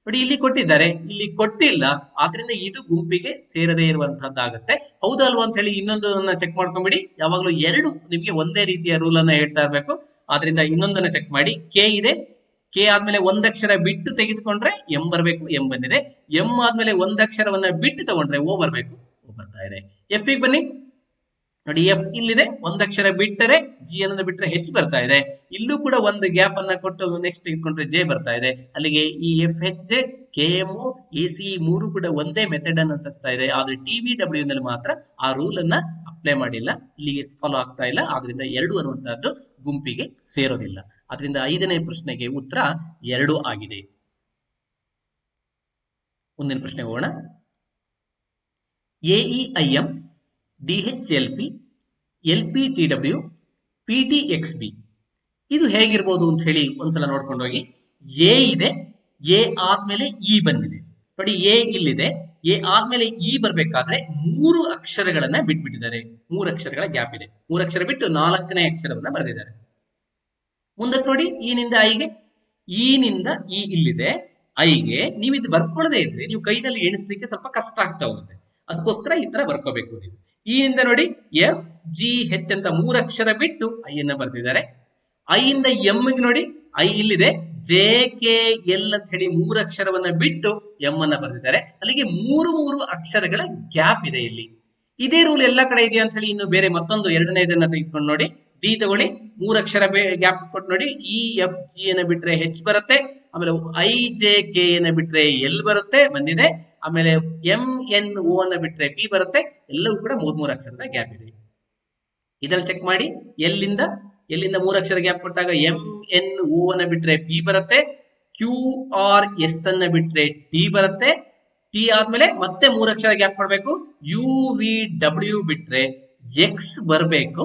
ನೋಡಿ, ಇಲ್ಲಿ ಕೊಟ್ಟಿದ್ದಾರೆ. ಇಲ್ಲಿ ಕೊಟ್ಟಿಲ್ಲ. ಆದ್ರಿಂದ ಇದು ಗುಂಪಿಗೆ ಸೇರದೇ ಇರುವಂತಹದ್ದಾಗುತ್ತೆ. ಹೌದಲ್ವಾ ಅಂತ ಹೇಳಿ ಇನ್ನೊಂದನ್ನ ಚೆಕ್ ಮಾಡ್ಕೊಂಬಿಡಿ. ಯಾವಾಗಲೂ ಎರಡು ನಿಮಗೆ ಒಂದೇ ರೀತಿಯ ರೂಲ್ ಅನ್ನ ಹೇಳ್ತಾ ಇರಬೇಕು. ಆದ್ರಿಂದ ಇನ್ನೊಂದನ್ನ ಚೆಕ್ ಮಾಡಿ. ಕೆ ಇದೆ. ಕೆ ಆದ್ಮೇಲೆ ಒಂದಕ್ಷರ ಬಿಟ್ಟು ತೆಗೆದುಕೊಂಡ್ರೆ ಎಂ ಬರಬೇಕು, ಎಂ ಬಂದಿದೆ. ಎಂ ಆದ್ಮೇಲೆ ಒಂದಕ್ಷರವನ್ನ ಬಿಟ್ಟು ತಗೊಂಡ್ರೆ ಓ ಬರಬೇಕು, ಓ ಬರ್ತಾ ಇದೆ. ಎಫ್ ಬನ್ನಿ. ನೋಡಿ ಎಫ್ ಇಲ್ಲಿದೆ. ಒಂದಕ್ಷರ ಬಿಟ್ಟರೆ ಜಿ ಅನ್ನೋದು ಬಿಟ್ಟರೆ ಹೆಚ್ ಬರ್ತಾ ಇದೆ. ಇಲ್ಲೂ ಕೂಡ ಒಂದು ಗ್ಯಾಪ್ ಅನ್ನ ಕೊಟ್ಟು ನೆಕ್ಸ್ಟ್ ತೆಗೆದುಕೊಂಡ್ರೆ ಜೆ ಬರ್ತಾ ಇದೆ. ಅಲ್ಲಿಗೆ ಈ F H J K M A C ಮೂರು ಕೂಡ ಒಂದೇ ಮೆಥಡ್ ಅನ್ನು ಅನುಸರಿಸ್ತಾ ಇದೆ. ಆದ್ರೆ ಟಿ ವಿ ಡಬ್ಲ್ಯೂ ನಲ್ಲಿ ಮಾತ್ರ ಆ ರೂಲ್ ಅನ್ನ ಅಪ್ಲೈ ಮಾಡಿಲ್ಲ. ಇಲ್ಲಿಗೆ ಫಾಲೋ ಆಗ್ತಾ ಇಲ್ಲ. ಆದ್ರಿಂದ ಎರಡು ಅನ್ನುವಂತಹದ್ದು ಗುಂಪಿಗೆ ಸೇರೋದಿಲ್ಲ. ಅದರಿಂದ ಐದನೇ ಪ್ರಶ್ನೆಗೆ ಉತ್ತರ ಎರಡು ಆಗಿದೆ. ಮುಂದಿನ ಪ್ರಶ್ನೆ ಹೋಗೋಣ. ಎಇಐಎಂ ಡಿಎಚ್ಎಲ್ಪಿ ಎಕ್ಸ್ ಬಿ ಇದು ಹೇಗಿರ್ಬೋದು ಅಂತ ಹೇಳಿ ಒಂದ್ಸಲ ನೋಡ್ಕೊಂಡು ಹೋಗಿ. ಎ ಇದೆ, ಎ ಆದ್ಮೇಲೆ ಇ ಬಂದಿದೆ. ನೋಡಿ, ಎ ಇಲ್ಲಿದೆ, ಎ ಆದ್ಮೇಲೆ ಇ ಬರ್ಬೇಕಾದ್ರೆ ಮೂರು ಅಕ್ಷರಗಳನ್ನ ಬಿಟ್ಬಿಟ್ಟಿದ್ದಾರೆ. ಮೂರು ಅಕ್ಷರಗಳ ಗ್ಯಾಪ್ ಇದೆ. ಮೂರು ಅಕ್ಷರ ಬಿಟ್ಟು ನಾಲ್ಕನೇ ಅಕ್ಷರವನ್ನ ಬರೆದಿದ್ದಾರೆ. ಮುಂದಕ್ಕೆ ನೋಡಿ ಈ ನಿಂದ ಐಗೆ ಈ ನಿಂದ ಇ ಇಲ್ಲಿದೆ ಐಗೆ ನೀವು ಇದು ಬರ್ಕೊಳ್ಳದೆ ಇದ್ರೆ ನೀವು ಕೈನಲ್ಲಿ ಎಣಿಸ್ಲಿಕ್ಕೆ ಸ್ವಲ್ಪ ಕಷ್ಟ ಆಗ್ತಾ ಹೋಗುತ್ತೆ. ಅದಕ್ಕೋಸ್ಕರ ಈ ತರ ಬರ್ಕೋಬೇಕು ನೀವು. ಈ ಇಂದ ನೋಡಿ ಎಫ್, ಜಿ, ಹೆಚ್ ಅಂತ ಮೂರಕ್ಷರ ಬಿಟ್ಟು ಐ ಅನ್ನ ಬರ್ತಿದ್ದಾರೆ ಐ ಇಂದ ಎಂ ಗೆ ನೋಡಿ ಐ ಇಲ್ಲಿದೆ. ಜೆ, ಕೆ, ಎಲ್ ಅಂತ ಹೇಳಿ ಮೂರು ಅಕ್ಷರವನ್ನ ಬಿಟ್ಟು ಎಂ ಅನ್ನ ಬರ್ತಿದ್ದಾರೆ ಅಲ್ಲಿಗೆ ಮೂರು ಮೂರು ಅಕ್ಷರಗಳ ಗ್ಯಾಪ್ ಇದೆ ಇಲ್ಲಿ. ಇದೇ ರೂಲ್ ಎಲ್ಲ ಕಡೆ ಇದೆಯಾ ಅಂತ ಹೇಳಿ ಇನ್ನು ಬೇರೆ ಮತ್ತೊಂದು ಎರಡನೇದನ್ನ ತೆಗೆದುಕೊಂಡು ನೋಡಿ. ಡಿ ತಗೊಳ್ಳಿ. ಮೂರು ಅಕ್ಷರ ಗ್ಯಾಪ್ ಕೊಟ್ಟು ನೋಡಿ ಇ ಎಫ್ ಜಿ ಅನ್ನ ಬಿಟ್ರೆ ಹೆಚ್ ಬರುತ್ತೆ, ಆಮೇಲೆ ಐ ಜೆ ಕೆ ಅನ್ನ ಬಿಟ್ರೆ ಎಲ್ ಬರುತ್ತೆ, ಬಂದಿದೆ. ಆಮೇಲೆ ಎಂ ಎನ್ ಓ ಅನ್ನ ಬಿಟ್ರೆ ಪಿ ಬರುತ್ತೆ, ಎಲ್ಲವೂ ಕೂಡ ಮೂರ್, ಮೂರು ಅಕ್ಷರದ ಗ್ಯಾಪ್ ಇದೆ. ಇದ್ರಲ್ಲಿ ಚೆಕ್ ಮಾಡಿ, ಎಲ್ಲಿಂದ? ಎಲ್ಲಿಂದ ಮೂರು ಅಕ್ಷರ ಗ್ಯಾಪ್ ಕೊಟ್ಟಾಗ ಎಂ ಎನ್ ಓ ಅನ್ನ ಬಿಟ್ರೆ ಪಿ ಬರುತ್ತೆ ಕ್ಯೂ ಆರ್ ಎಸ್ ಅನ್ನ ಬಿಟ್ರೆ ಟಿ ಬರುತ್ತೆ. ಟಿ ಆದ್ಮೇಲೆ ಮತ್ತೆ ಮೂರು ಅಕ್ಷರ ಗ್ಯಾಪ್ ಕೊಡ್ಬೇಕು. ಯು ವಿ ಡಬ್ಲ್ಯೂ ಬಿಟ್ರೆ ಎಕ್ಸ್ ಬರಬೇಕು.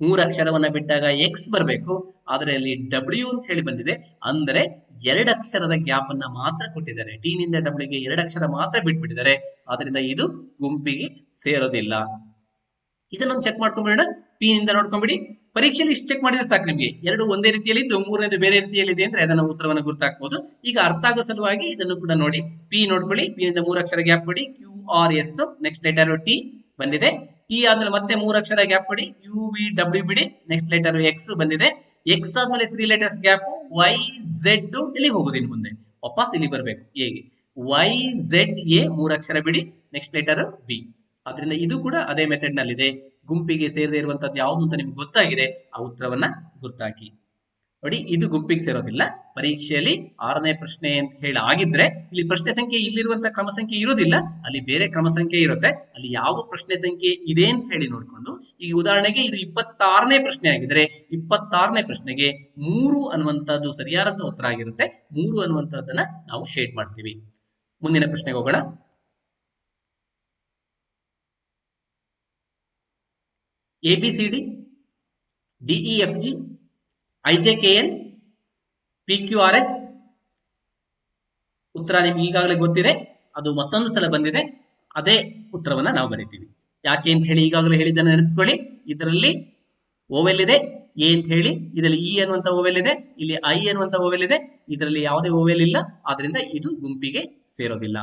ಮೂರು ಅಕ್ಷರವನ್ನ ಬಿಟ್ಟಾಗ ಎಕ್ಸ್ ಬರಬೇಕು. ಆದರೆ ಅಲ್ಲಿ ಡಬ್ಲ್ಯೂ ಅಂತ ಹೇಳಿ ಬಂದಿದೆ. ಅಂದ್ರೆ ಎರಡು ಅಕ್ಷರದ ಗ್ಯಾಪ್ ಅನ್ನ ಮಾತ್ರ ಕೊಟ್ಟಿದ್ದಾರೆ. ಟಿ ನಿಂದ ಡಬ್ಲ್ಯೂಗೆ ಎರಡು ಅಕ್ಷರ ಮಾತ್ರ ಬಿಟ್ಬಿಟ್ಟಿದ್ದಾರೆ. ಆದ್ರಿಂದ ಇದು ಗುಂಪಿಗೆ ಸೇರೋದಿಲ್ಲ. ಇದನ್ನೊಂದು ಚೆಕ್ ಮಾಡ್ಕೊಂಡ್ಬಿಡೋಣ ಪಿ ನಿಂದ ನೋಡ್ಕೊಂಡ್ಬಿಡಿ ಪರೀಕ್ಷೆಯಲ್ಲಿ ಇಷ್ಟು ಚೆಕ್ ಮಾಡಿದ್ರೆ ಸಾಕು ನಿಮಗೆ. ಎರಡು ಒಂದೇ ರೀತಿಯಲ್ಲಿ ಇದ್ದು, ಮೂರನೇದು ಬೇರೆ ರೀತಿಯಲ್ಲಿ ಇದೆ ಅಂದ್ರೆ ಅದನ್ನ ಉತ್ತರವನ್ನು ಗುರುತಾಕ್ಬೋದು. ಈಗ ಅರ್ಥ ಆಗೋ ಸಲುವಾಗಿ ಇದನ್ನು ಕೂಡ ನೋಡಿ. ಪಿ ನೋಡ್ಕೊಳ್ಳಿ. ಪಿ ನಿಂದ ಮೂರು ಅಕ್ಷರ ಗ್ಯಾಪ್ ಕೊಡಿ. Q R S next letter T ಬಂದಿದೆ. ಟಿ ಆದ್ಮೇಲೆ ಮತ್ತೆ ಮೂರು ಅಕ್ಷರ ಗ್ಯಾಪ್ ಕೊಡಿ. ಯು ವಿ ಡಬ್ಲ್ಯೂ ಬಿಡಿ. ನೆಕ್ಸ್ಟ್ ಲೆಟರ್ ಎಕ್ಸ್ ಬಂದಿದೆ. ಎಕ್ಸ್ ಆದ್ಮೇಲೆ three letters gap Y Z ಇಲ್ಲಿಗೆ ಹೋಗುದು ಇನ್ನು ಮುಂದೆ? ವಾಪಸ್ ಇಲ್ಲಿ ಬರಬೇಕು. ಹೇಗೆ? ವೈ ಝೆಡ್ ಎ ಮೂರು ಅಕ್ಷರ ಬಿಡಿ. ನೆಕ್ಸ್ಟ್ ಲೆಟರ್ ಬಿ ಅದರಿಂದ ಇದು ಕೂಡ ಅದೇ ಮೆಥಡ್ ನಲ್ಲಿದೆ. ಗುಂಪಿಗೆ ಸೇರದೆ ಇರುವಂತದ್ದು ಯಾವುದು ಅಂತ ನಿಮ್ಗೆ ಗೊತ್ತಾಗಿದೆ. ಆ ಉತ್ತರವನ್ನ ಗುರ್ತಾಕಿ. ನೋಡಿ, ಇದು ಗುಂಪಿಗೆ ಸೇರೋದಿಲ್ಲ. ಪರೀಕ್ಷೆಯಲ್ಲಿ ಆರನೇ ಪ್ರಶ್ನೆ ಅಂತ ಹೇಳಿ ಆಗಿದ್ರೆ ಇಲ್ಲಿ ಪ್ರಶ್ನೆ ಸಂಖ್ಯೆ ಇಲ್ಲಿರುವಂತ ಕ್ರಮ ಸಂಖ್ಯೆ ಇರೋದಿಲ್ಲ ಅಲ್ಲಿ ಬೇರೆ ಕ್ರಮ ಸಂಖ್ಯೆ ಇರುತ್ತೆ. ಅಲ್ಲಿ ಯಾವ ಪ್ರಶ್ನೆ ಸಂಖ್ಯೆ ಇದೆ ಅಂತ ಹೇಳಿ ನೋಡ್ಕೊಂಡು ಈಗ ಉದಾಹರಣೆಗೆ ಇದು ಇಪ್ಪತ್ತಾರನೇ ಪ್ರಶ್ನೆ ಆಗಿದ್ರೆ ಇಪ್ಪತ್ತಾರನೇ ಪ್ರಶ್ನೆಗೆ ಮೂರು ಅನ್ನುವಂಥದ್ದು ಸರಿಯಾದಂತ ಉತ್ತರ ಆಗಿರುತ್ತೆ. ಮೂರು ಅನ್ನುವಂಥದ್ದನ್ನ ನಾವು ಶೇಡ್ ಮಾಡ್ತೀವಿ. ಮುಂದಿನ ಪ್ರಶ್ನೆಗೆ ಹೋಗೋಣ. A B C D D E F G I J K L P Q R S. ಉತ್ತರ ನಿಮ್ಗೆ ಈಗಾಗಲೇ ಗೊತ್ತಿದೆ. ಅದು ಮತ್ತೊಂದು ಸಲ ಬಂದಿದೆ. ಅದೇ ಉತ್ತರವನ್ನ ನಾವು ಬರಿತೀವಿ. ಯಾಕೆ ಅಂತ ಹೇಳಿ ಈಗಾಗಲೇ ಹೇಳಿದ್ದನ್ನು ನೆನಪಿಸ್ಕೊಳ್ಳಿ. ಇದರಲ್ಲಿ ಓವೆಲ್ ಇದೆ. ಎ ಅಂತ ಹೇಳಿ, ಇದರಲ್ಲಿ ಇ ಅನ್ನುವಂತ ಓವೆಲ್ ಇದೆ. ಇಲ್ಲಿ ಐ ಅನ್ನುವಂತ ಓವೆಲ್ ಇದೆ. ಇದರಲ್ಲಿ ಯಾವುದೇ ಓವೆಲ್ ಇಲ್ಲ. ಆದ್ರಿಂದ ಇದು ಗುಂಪಿಗೆ ಸೇರೋದಿಲ್ಲ.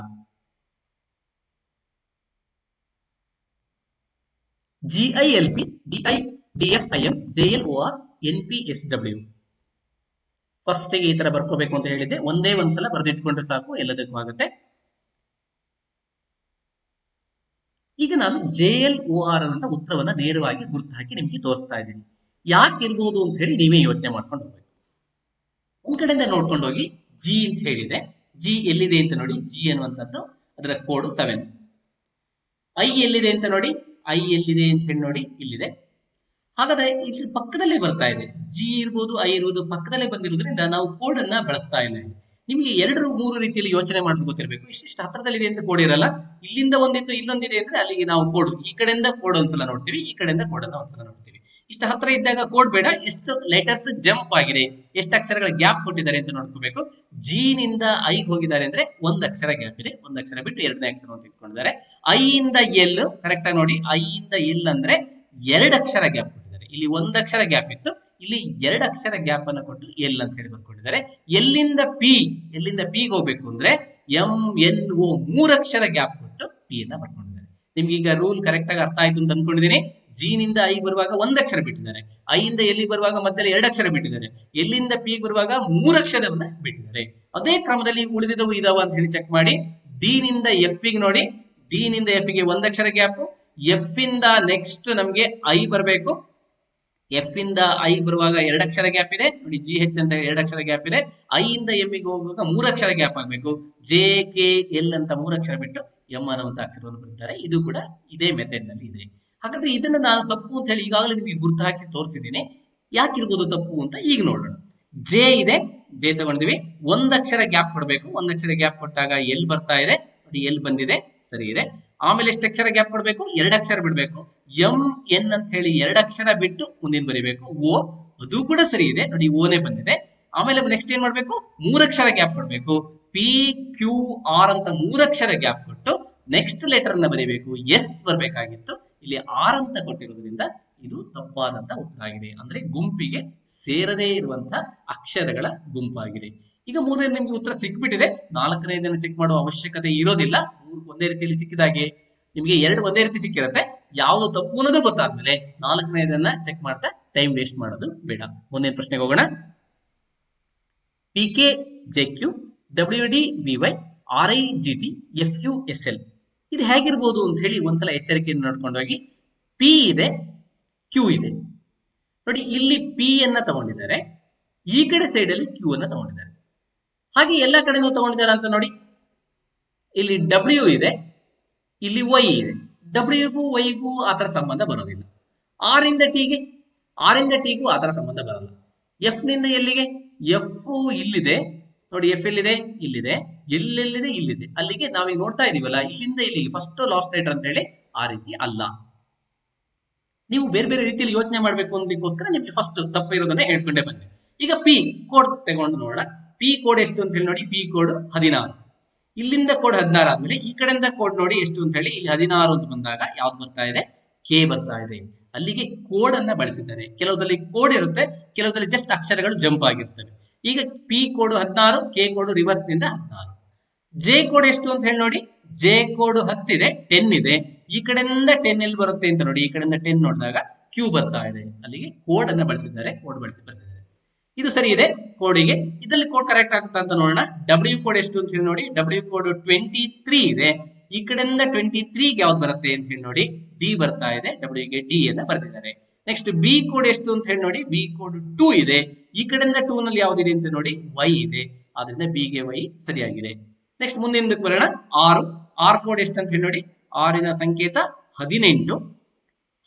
G I L P D I J L O R N P S W ಫಸ್ಟಿಗೆ ಈ ತರ ಬರ್ಕೋಬೇಕು ಅಂತ ಹೇಳಿದ್ದೆ. ಒಂದೇ ಒಂದ್ಸಲ ಬರೆದಿಟ್ಕೊಂಡ್ರೆ ಸಾಕು, ಎಲ್ಲದಕ್ಕೂ ಆಗುತ್ತೆ. ಈಗ ನಾನು ಜೆ ಎಲ್ ಒ ಆರ್ ಅಂತ ಉತ್ತರವನ್ನ ನೇರವಾಗಿ ಗುರುತು ಹಾಕಿ ನಿಮ್ಗೆ ತೋರಿಸ್ತಾ ಇದ್ದೀನಿ. ಯಾಕೆ ಇರ್ಬೋದು ಅಂತ ಹೇಳಿ ನೀವೇ ಯೋಚನೆ ಮಾಡ್ಕೊಂಡು ಹೋಗ್ಬೇಕು. ಒಂದ್ ಕಡೆಯಿಂದ ನೋಡ್ಕೊಂಡು ಹೋಗಿ ಜಿ ಅಂತ ಹೇಳಿದೆ. ಜಿ ಎಲ್ಲಿದೆ ಅಂತ ನೋಡಿ ಜಿ ಅನ್ನುವಂಥದ್ದು ಅದರ ಕೋಡ್ ಸೆವೆನ್ ಐ ಎಲ್ಲಿದೆ ಅಂತ ನೋಡಿ ಐ ಎಲ್ಲಿದೆ ಅಂತ ಹೇಳಿ ನೋಡಿ, ಇಲ್ಲಿದೆ. ಹಾಗಾದ್ರೆ ಇಲ್ಲಿ ಪಕ್ಕದಲ್ಲೇ ಬರ್ತಾ ಇದೆ. ಜಿ ಇರ್ಬೋದು ಐ ಇರ್ಬೋದು, ಪಕ್ಕದಲ್ಲೇ ಬಂದಿರೋದ್ರಿಂದ ನಾವು ಕೋಡ್ ಅನ್ನ ಬಳಸ್ತಾ ಇಲ್ಲ ನಿಮಗೆ ಎರಡು ಮೂರು ರೀತಿಯಲ್ಲಿ ಯೋಚನೆ ಮಾಡೋದು ಗೊತ್ತಿರಬೇಕು. ಇಷ್ಟಿಷ್ಟು ಹತ್ರದಲ್ಲಿದೆ ಅಂತ ಕೋಡ್ ಇರಲ್ಲ. ಇಲ್ಲಿಂದ ಒಂದಿತ್ತು, ಇಲ್ಲೊಂದಿದೆ ಅಂದ್ರೆ ಅಲ್ಲಿಗೆ ನಾವು ಕೋಡ್ ಈ ಕಡೆಯಿಂದ ಕೋಡ್ ಒಂದ್ಸಲ ನೋಡ್ತೀವಿ, ಈ ಕಡೆಯಿಂದ ಕೋಡ್ ಅನ್ನ ಒಂದ್ಸಲ ನೋಡ್ತೀವಿ. ಇಷ್ಟು ಹತ್ರ ಇದ್ದಾಗ ಕೋಡ್ ಬೇಡ ಎಷ್ಟು ಲೆಟರ್ಸ್ ಜಂಪ್ ಆಗಿದೆ. ಎಷ್ಟು ಅಕ್ಷರಗಳ ಗ್ಯಾಪ್ ಕೊಟ್ಟಿದ್ದಾರೆ ಅಂತ ನೋಡ್ಕೋಬೇಕು. ಜಿ ನಿಂದ ಐ ಹೋಗಿದ್ದಾರೆ ಅಂದ್ರೆ ಒಂದ್ ಅಕ್ಷರ ಗ್ಯಾಪ್ ಇದೆ. ಒಂದ್ ಅಕ್ಷರ ಬಿಟ್ಟು ಎರಡನೇ ಅಕ್ಷರ ಅಂತ ಇಟ್ಕೊಂಡಿದ್ದಾರೆ. ಐ ಇಂದ ಎಲ್ ಕರೆಕ್ಟ್ ಆಗಿ ನೋಡಿ ಐ ಇಂದ ಎಲ್ ಅಂದ್ರೆ ಎರಡು ಅಕ್ಷರ ಗ್ಯಾಪ್ ಇಲ್ಲಿ ಒಂದು ಅಕ್ಷರ ಗ್ಯಾಪ್ ಇತ್ತು. ಇಲ್ಲಿ ಎರಡು ಅಕ್ಷರ ಗ್ಯಾಪ್ ಅನ್ನು ಕೊಟ್ಟು ಎಲ್ ಅಂತ ಹೇಳಿ ಬರ್ಕೊಂಡಿದ್ದಾರೆ. ಎಲ್ಲಿಂದ ಪಿ ಎಲ್ಲಿಂದ ಪಿಗೆ ಹೋಗ್ಬೇಕು ಅಂದ್ರೆ ಎಂ ಎನ್ ಓ ಮೂರಕ್ಷರ ಗ್ಯಾಪ್ ಕೊಟ್ಟು ಪಿ ಅನ್ನ ಬರ್ಕೊಂಡಿದ್ದಾರೆ. ನಿಮ್ಗೆ ಈಗ ರೂಲ್ ಕರೆಕ್ಟ್ ಆಗಿ ಅರ್ಥ ಆಯ್ತು ಅಂತ ಅನ್ಕೊಂಡಿದ್ದೀನಿ. ಜಿ ನಿಂದ ಐ ಬರುವಾಗ ಒಂದ್ ಅಕ್ಷರ ಬಿಟ್ಟಿದ್ದಾರೆ. ಐ ಇಂದ ಎಲ್ಲಿ ಬರುವಾಗ ಮಧ್ಯದಲ್ಲಿ ಎರಡು ಅಕ್ಷರ ಬಿಟ್ಟಿದ್ದಾರೆ. ಎಲ್ಲಿಂದ ಪಿ ಬರುವಾಗ ಮೂರಕ್ಷರವನ್ನ ಬಿಟ್ಟಿದ್ದಾರೆ. ಅದೇ ಕ್ರಮದಲ್ಲಿ ಉಳಿದಿದವು ಇದಾವ ಅಂತ ಹೇಳಿ ಚೆಕ್ ಮಾಡಿ. ಡಿ ನಿಂದ ಎಫ್ಗೆ ನೋಡಿ. ಡಿ ನಿಂದ ಎಫ್ಗೆ ಒಂದ್ ಅಕ್ಷರ ಗ್ಯಾಪ್. ಎಫ್ ಇಂದ ನೆಕ್ಸ್ಟ್ ನಮ್ಗೆ ಐ ಬರಬೇಕು. ಎಫ್ ಇಂದ ಐ ಬರುವಾಗ ಎರಡು ಅಕ್ಷರ ಗ್ಯಾಪ್ ಇದೆ. ನೋಡಿ ಜಿ ಹೆಚ್ ಅಂತ ಎರಡು ಅಕ್ಷರ ಗ್ಯಾಪ್ ಇದೆ. ಐ ಇಂದ ಗೆ ಹೋಗುವಾಗ ಮೂರು ಅಕ್ಷರ ಗ್ಯಾಪ್ ಆಗಬೇಕು. ಜೆ ಕೆ ಎಲ್ ಅಂತ ಮೂರಕ್ಷರ ಬಿಟ್ಟು ಎಂ ಅನ್ನುವಂತ ಅಕ್ಷರವನ್ನು ಬರೀತಾರೆ. ಇದು ಕೂಡ ಇದೇ ಮೆಥಡ್ನಲ್ಲಿ ಇದೆ. ಹಾಗಾದ್ರೆ ಇದನ್ನ ನಾನು ತಪ್ಪು ಅಂತ ಹೇಳಿ ಈಗಾಗಲೇ ನಿಮಗೆ ಗುರುತು ಹಾಕಿ ತೋರಿಸಿದ್ದೀನಿ. ಯಾಕಿರ್ಬೋದು ತಪ್ಪು ಅಂತ ಈಗ ನೋಡೋಣ. ಜೆ ಇದೆ. ಜೆ ತಗೊಂಡಿದೀವಿ ಒಂದಕ್ಷರ ಗ್ಯಾಪ್ ಕೊಡಬೇಕು. ಒಂದಕ್ಷರ ಗ್ಯಾಪ್ ಕೊಟ್ಟಾಗ ಎಲ್ ಬರ್ತಾ ಇದೆ. ನೋಡಿ ಎಲ್ ಬಂದಿದೆ? ಸರಿ ಇದೆ. ಆಮೇಲೆ ಎಷ್ಟು ಅಕ್ಷರ ಗ್ಯಾಪ್ ಕೊಡಬೇಕು? ಎರಡು ಅಕ್ಷರ ಬಿಡಬೇಕು. ಎಂ, ಎನ್ ಅಂತ ಹೇಳಿ ಎರಡು ಅಕ್ಷರ ಬಿಟ್ಟು ಮುಂದಿನ ಬರೀಬೇಕು. ಓ, ಅದು ಕೂಡ ಸರಿ ಇದೆ. ನೋಡಿ, ಓನೇ ಬಂದಿದೆ. ಆಮೇಲೆ ನೆಕ್ಸ್ಟ್ ಏನ್ ಮಾಡ್ಬೇಕು? ಮೂರಕ್ಷರ ಗ್ಯಾಪ್ ಕೊಡಬೇಕು. ಪಿ ಕ್ಯೂ ಆರ್ ಅಂತ ಮೂರಕ್ಷರ ಗ್ಯಾಪ್ ಕೊಟ್ಟು ನೆಕ್ಸ್ಟ್ ಲೆಟರ್ ಅನ್ನ ಬರೀಬೇಕು. ಎಸ್ ಬರಬೇಕಾಗಿತ್ತು. ಇಲ್ಲಿ ಆರ್ ಅಂತ ಕೊಟ್ಟಿರೋದ್ರಿಂದ ಇದು ತಪ್ಪಾದಂತ ಉತ್ತರ ಆಗಿದೆ. ಅಂದ್ರೆ ಗುಂಪಿಗೆ ಸೇರದೇ ಇರುವಂತ ಅಕ್ಷರಗಳ ಗುಂಪಾಗಿದೆ. ಈಗ ಮೂರನೇ ನಿಮ್ಗೆ ಉತ್ತರ ಸಿಕ್ಬಿಟ್ಟಿದೆ. ನಾಲ್ಕನೇದನ್ನ ಚೆಕ್ ಮಾಡುವ ಅವಶ್ಯಕತೆ ಇರೋದಿಲ್ಲ. ಮೂರು ಒಂದೇ ರೀತಿಯಲ್ಲಿ ಸಿಕ್ಕಿದಾಗೆ ನಿಮಗೆ ಎರಡು ಒಂದೇ ರೀತಿ ಸಿಕ್ಕಿರುತ್ತೆ. ಯಾವುದು ತಪ್ಪು ಅನ್ನೋದು ಗೊತ್ತಾದ್ಮೇಲೆ ನಾಲ್ಕನೇದನ್ನ ಚೆಕ್ ಮಾಡ್ತಾ ಟೈಮ್ ವೇಸ್ಟ್ ಮಾಡೋದು ಬೇಡ. ಮುಂದಿನ ಪ್ರಶ್ನೆಗೆ ಹೋಗೋಣ. P K J Q W D B Y R I G T F U S L ಇದು ಹೇಗಿರ್ಬೋದು ಅಂತ ಹೇಳಿ ಒಂದ್ಸಲ ಎಚ್ಚರಿಕೆಯನ್ನು ನೋಡ್ಕೊಂಡು ಹೋಗಿ. ಪಿ ಇದೆ ಕ್ಯೂ ಇದೆ. ನೋಡಿ, ಇಲ್ಲಿ ಪಿ ಅನ್ನ ತಗೊಂಡಿದ್ದಾರೆ. ಈ ಕಡೆ ಸೈಡ್ ಅಲ್ಲಿ ಕ್ಯೂ ಅನ್ನ ತಗೊಂಡಿದ್ದಾರೆ. ಹಾಗೆ ಎಲ್ಲ ಕಡೆನೂ ತಗೊಂಡಿದ್ದಾರೆ ಅಂತ ನೋಡಿ. ಇಲ್ಲಿ ಡಬ್ಲ್ಯೂ ಇದೆ, ಇಲ್ಲಿ ವೈ ಇದೆ. ಡಬ್ಲ್ಯೂಗೂ ವೈಗೂ ಆತರ ಸಂಬಂಧ ಬರೋದಿಲ್ಲ. ಆರ್ ಇಂದ ಟಿಗೆ ಆರ್ ಇಂದ ಟಿಗೂ ಆತರ ಸಂಬಂಧ ಬರಲ್ಲ. ಎಫ್ನಿಂದ ಎಲ್ಲಿಗೆ? ಎಫ್ ಇಲ್ಲಿದೆ. ನೋಡಿ ಎಫ್ ಎಲ್ಲಿದೆ? ಇಲ್ಲಿದೆ. ಎಲ್ಲೆಲ್ಲಿದೆ? ಇಲ್ಲಿದೆ. ಅಲ್ಲಿಗೆ ನಾವೀಗ ನೋಡ್ತಾ ಇದೀವಲ್ಲ, ಇಲ್ಲಿಂದ ಇಲ್ಲಿಗೆ ಫಸ್ಟ್ ಲಾಸ್ಟ್ ಲೆಟರ್ ಅಂತ ಹೇಳಿ ಆ ರೀತಿ ಅಲ್ಲ. ನೀವು ಬೇರೆ ಬೇರೆ ರೀತಿಯಲ್ಲಿ ಯೋಚನೆ ಮಾಡಬೇಕು ಅಂತಕ್ಕೋಸ್ಕರ ನಿಮಗೆ ಫಸ್ಟ್ ತಪ್ಪು ಇರೋದನ್ನ ಹೇಳ್ಕೊಂಡೇ ಬಂದೆ. ಈಗ ಪಿ ಕೋಡ್ ತಗೊಂಡು ನೋಡೋಣ. ಪಿ ಕೋಡ್ ಎಷ್ಟು ಅಂತ ಹೇಳಿ ನೋಡಿ ಪಿ ಕೋಡ್ ಹದಿನಾರು. ಇಲ್ಲಿಂದ ಕೋಡ್ ಹದಿನಾರು ಆದ್ಮೇಲೆ ಈ ಕಡೆಯಿಂದ ಕೋಡ್ ನೋಡಿ ಎಷ್ಟು ಅಂತ ಹೇಳಿ ಇಲ್ಲಿ ಹದಿನಾರು ಅಂತ ಬಂದಾಗ ಯಾವ್ದು ಬರ್ತಾ ಇದೆ? ಕೆ ಬರ್ತಾ ಇದೆ. ಅಲ್ಲಿಗೆ ಕೋಡ್ ಅನ್ನ ಬಳಸಿದ್ದಾರೆ. ಕೆಲವದಲ್ಲಿ ಕೋಡ್ ಇರುತ್ತೆ, ಕೆಲವದಲ್ಲಿ ಜಸ್ಟ್ ಅಕ್ಷರಗಳು ಜಂಪ್ ಆಗಿರ್ತವೆ. ಈಗ ಪಿ ಕೋಡ್ ಹದಿನಾರು ಕೆ ಕೋಡ್ ರಿವರ್ಸ್ನಿಂದ ಹದಿನಾರು. ಜೆ ಕೋಡ್ ಎಷ್ಟು ಅಂತ ಹೇಳಿ ನೋಡಿ ಜೆ ಕೋಡ್ ಹತ್ತಿದೆ ಟೆನ್ ಇದೆ. ಈ ಕಡೆಯಿಂದ ಟೆನ್ ಎಲ್ಲಿ ಬರುತ್ತೆ ಅಂತ ನೋಡಿ, ಈ ಕಡೆಯಿಂದ ಟೆನ್ ನೋಡಿದಾಗ ಕ್ಯೂ ಬರ್ತಾ ಇದೆ. ಅಲ್ಲಿಗೆ ಕೋಡ್ ಅನ್ನ ಬಳಸಿದ್ದಾರೆ ಕೋಡ್ ಬಳಸಿ ಬರ್ತಿದ್ದಾರೆ ಇದು ಸರಿ ಇದೆ ಕೋಡಿಗೆ ಇದರಲ್ಲಿ ಕೋಡ್ ಕರೆಕ್ಟ್ ಆಗುತ್ತಾ ಅಂತ ನೋಡೋಣ. ಡಬ್ಲ್ಯೂ ಕೋಡ್ ಎಷ್ಟು ಅಂತ ಹೇಳಿ ನೋಡಿ. ಡಬ್ಲ್ಯೂ ಕೋಡ್ ಟ್ವೆಂಟಿ ತ್ರೀ ಇದೆ. ಈ ಕಡೆಯಿಂದ ಟ್ವೆಂಟಿ ತ್ರೀಗೆ ಯಾವ್ದು ಬರುತ್ತೆ ಅಂತ ಹೇಳಿ ನೋಡಿ. ಡಿ ಬರ್ತಾ ಇದೆ. ಡಬ್ಲ್ಯೂಗೆ ಡಿ ಅಂತ ಬರೆದಿದ್ದಾರೆ. ನೆಕ್ಸ್ಟ್ ಬಿ ಕೋಡ್ ಎಷ್ಟು ಅಂತ ಹೇಳಿ ನೋಡಿ. ಬಿ ಕೋಡ್ ಟೂ ಇದೆ. ಈ ಕಡೆಯಿಂದ ಟೂ ನಲ್ಲಿ ಯಾವ್ದಿದೆ ಅಂತ ನೋಡಿ. ವೈ ಇದೆ. ಆದ್ರಿಂದ ಬಿ ಗೆ ವೈ ಸರಿಯಾಗಿದೆ. ನೆಕ್ಸ್ಟ್ ಮುಂದಿನ ಬರೋಣ. ಆರು ಆರ್ ಕೋಡ್ ಎಷ್ಟು ಅಂತ ಹೇಳಿ ನೋಡಿ. ಆರಿನ ಸಂಕೇತ ಹದಿನೆಂಟು.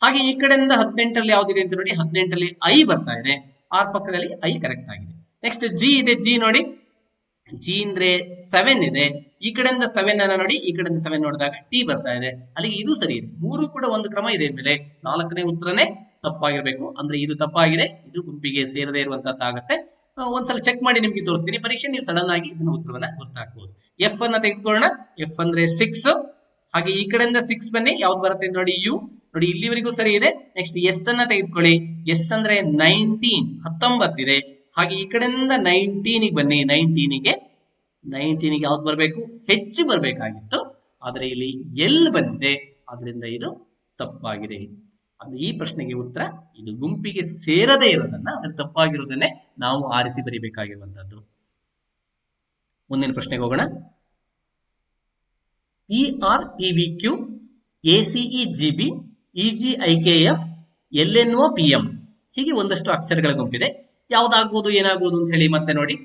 ಹಾಗೆ ಈ ಕಡೆಯಿಂದ ಹದಿನೆಂಟರಲ್ಲಿ ಯಾವ್ದಿದೆ ಅಂತ ನೋಡಿ. ಹದಿನೆಂಟರಲ್ಲಿ ಐ ಬರ್ತಾ ಇದೆ. ಆರ್ ಪಕ್ಕದಲ್ಲಿ ಐ ಕರೆಕ್ಟ್ ಆಗಿದೆ. ನೆಕ್ಸ್ಟ್ ಜಿ ಇದೆ ಜಿ ನೋಡಿ. ಜಿ ಅಂದ್ರೆ ಸೆವೆನ್ ಇದೆ. ಈ ಕಡೆಯಿಂದ ಸೆವೆನ್ ಅನ್ನ ನೋಡಿ, ಈ ಕಡೆಯಿಂದ ಸೆವೆನ್ ನೋಡಿದಾಗ ಟಿ ಬರ್ತಾ ಇದೆ. ಅಲ್ಲಿಗೆ ಇದು ಸರಿ ಇದೆ. ಮೂರು ಕೂಡ ಒಂದು ಕ್ರಮ ಇದೆ ಮೇಲೆ ನಾಲ್ಕನೇ ಉತ್ತರನೇ ತಪ್ಪಾಗಿರ್ಬೇಕು. ಅಂದ್ರೆ ಇದು ತಪ್ಪಾಗಿದೆ, ಇದು ಗುಂಪಿಗೆ ಸೇರದೇ ಇರುವಂತದ್ದಾಗತ್ತೆ. ಒಂದ್ಸಲ ಚೆಕ್ ಮಾಡಿ ನಿಮ್ಗೆ ತೋರಿಸ್ತೀನಿ. ಪರೀಕ್ಷೆ ನೀವು ಸಡನ್ ಆಗಿ ಇದನ್ನ ಉತ್ತರವನ್ನ ಗೊತ್ತಾಗ್ಬೋದು. ಎಫ್ ಅನ್ನ ತೆಗೆದುಕೊಳ್ಳೋಣ. ಎಫ್ ಅಂದ್ರೆ ಸಿಕ್ಸ್ ಹಾಗೆ ಈ ಕಡೆಯಿಂದ ಸಿಕ್ಸ್ ಬನ್ನಿ. ಯಾವ್ದು ಬರುತ್ತೆ ನೋಡಿ ಯು ನೋಡಿ, ಇಲ್ಲಿವರೆಗೂ ಸರಿ ಇದೆ. ನೆಕ್ಸ್ಟ್ ಎಸ್ ಅನ್ನ ತೆಗೆದುಕೊಳ್ಳಿ. ಎಸ್ ಅಂದ್ರೆ ನೈನ್ಟೀನ್ ಹತ್ತೊಂಬತ್ತಿದೆ ಹಾಗೆ ಈ ಕಡೆಯಿಂದ ನೈನ್ಟೀನಿಗೆ ಬನ್ನಿ. ನೈನ್ಟೀನಿಗೆ ನೈನ್ಟೀನಿಗೆ ಯಾವ್ದು ಬರಬೇಕು? ಹೆಚ್ಚು ಬರಬೇಕಾಗಿತ್ತು. ಆದರೆ ಇಲ್ಲಿ ಎಲ್ ಬಂದಿದೆ. ಅದರಿಂದ ಇದು ತಪ್ಪಾಗಿದೆ. ಅಂದ್ರೆ ಈ ಪ್ರಶ್ನೆಗೆ ಉತ್ತರ, ಇದು ಗುಂಪಿಗೆ ಸೇರದೇ ಇರೋದನ್ನ ಅಂದ್ರೆ ತಪ್ಪಾಗಿರೋದನ್ನೇ ನಾವು ಆರಿಸಿ ಬರೀಬೇಕಾಗಿರುವಂತದ್ದು. ಮುಂದಿನ ಪ್ರಶ್ನೆಗೆ ಹೋಗೋಣ. E R T V Q A C E G B E G I K F L N O P M ಹೀಗೆ ಒಂದಷ್ಟು ಅಕ್ಷರಗಳ ಗುಂಪಿದೆ. ಯಾವ್ದಾಗ್ಬೋದು, ಏನಾಗ್ಬೋದು ಅಂತ ಹೇಳಿ ಮತ್ತೆ ನೋಡಿ.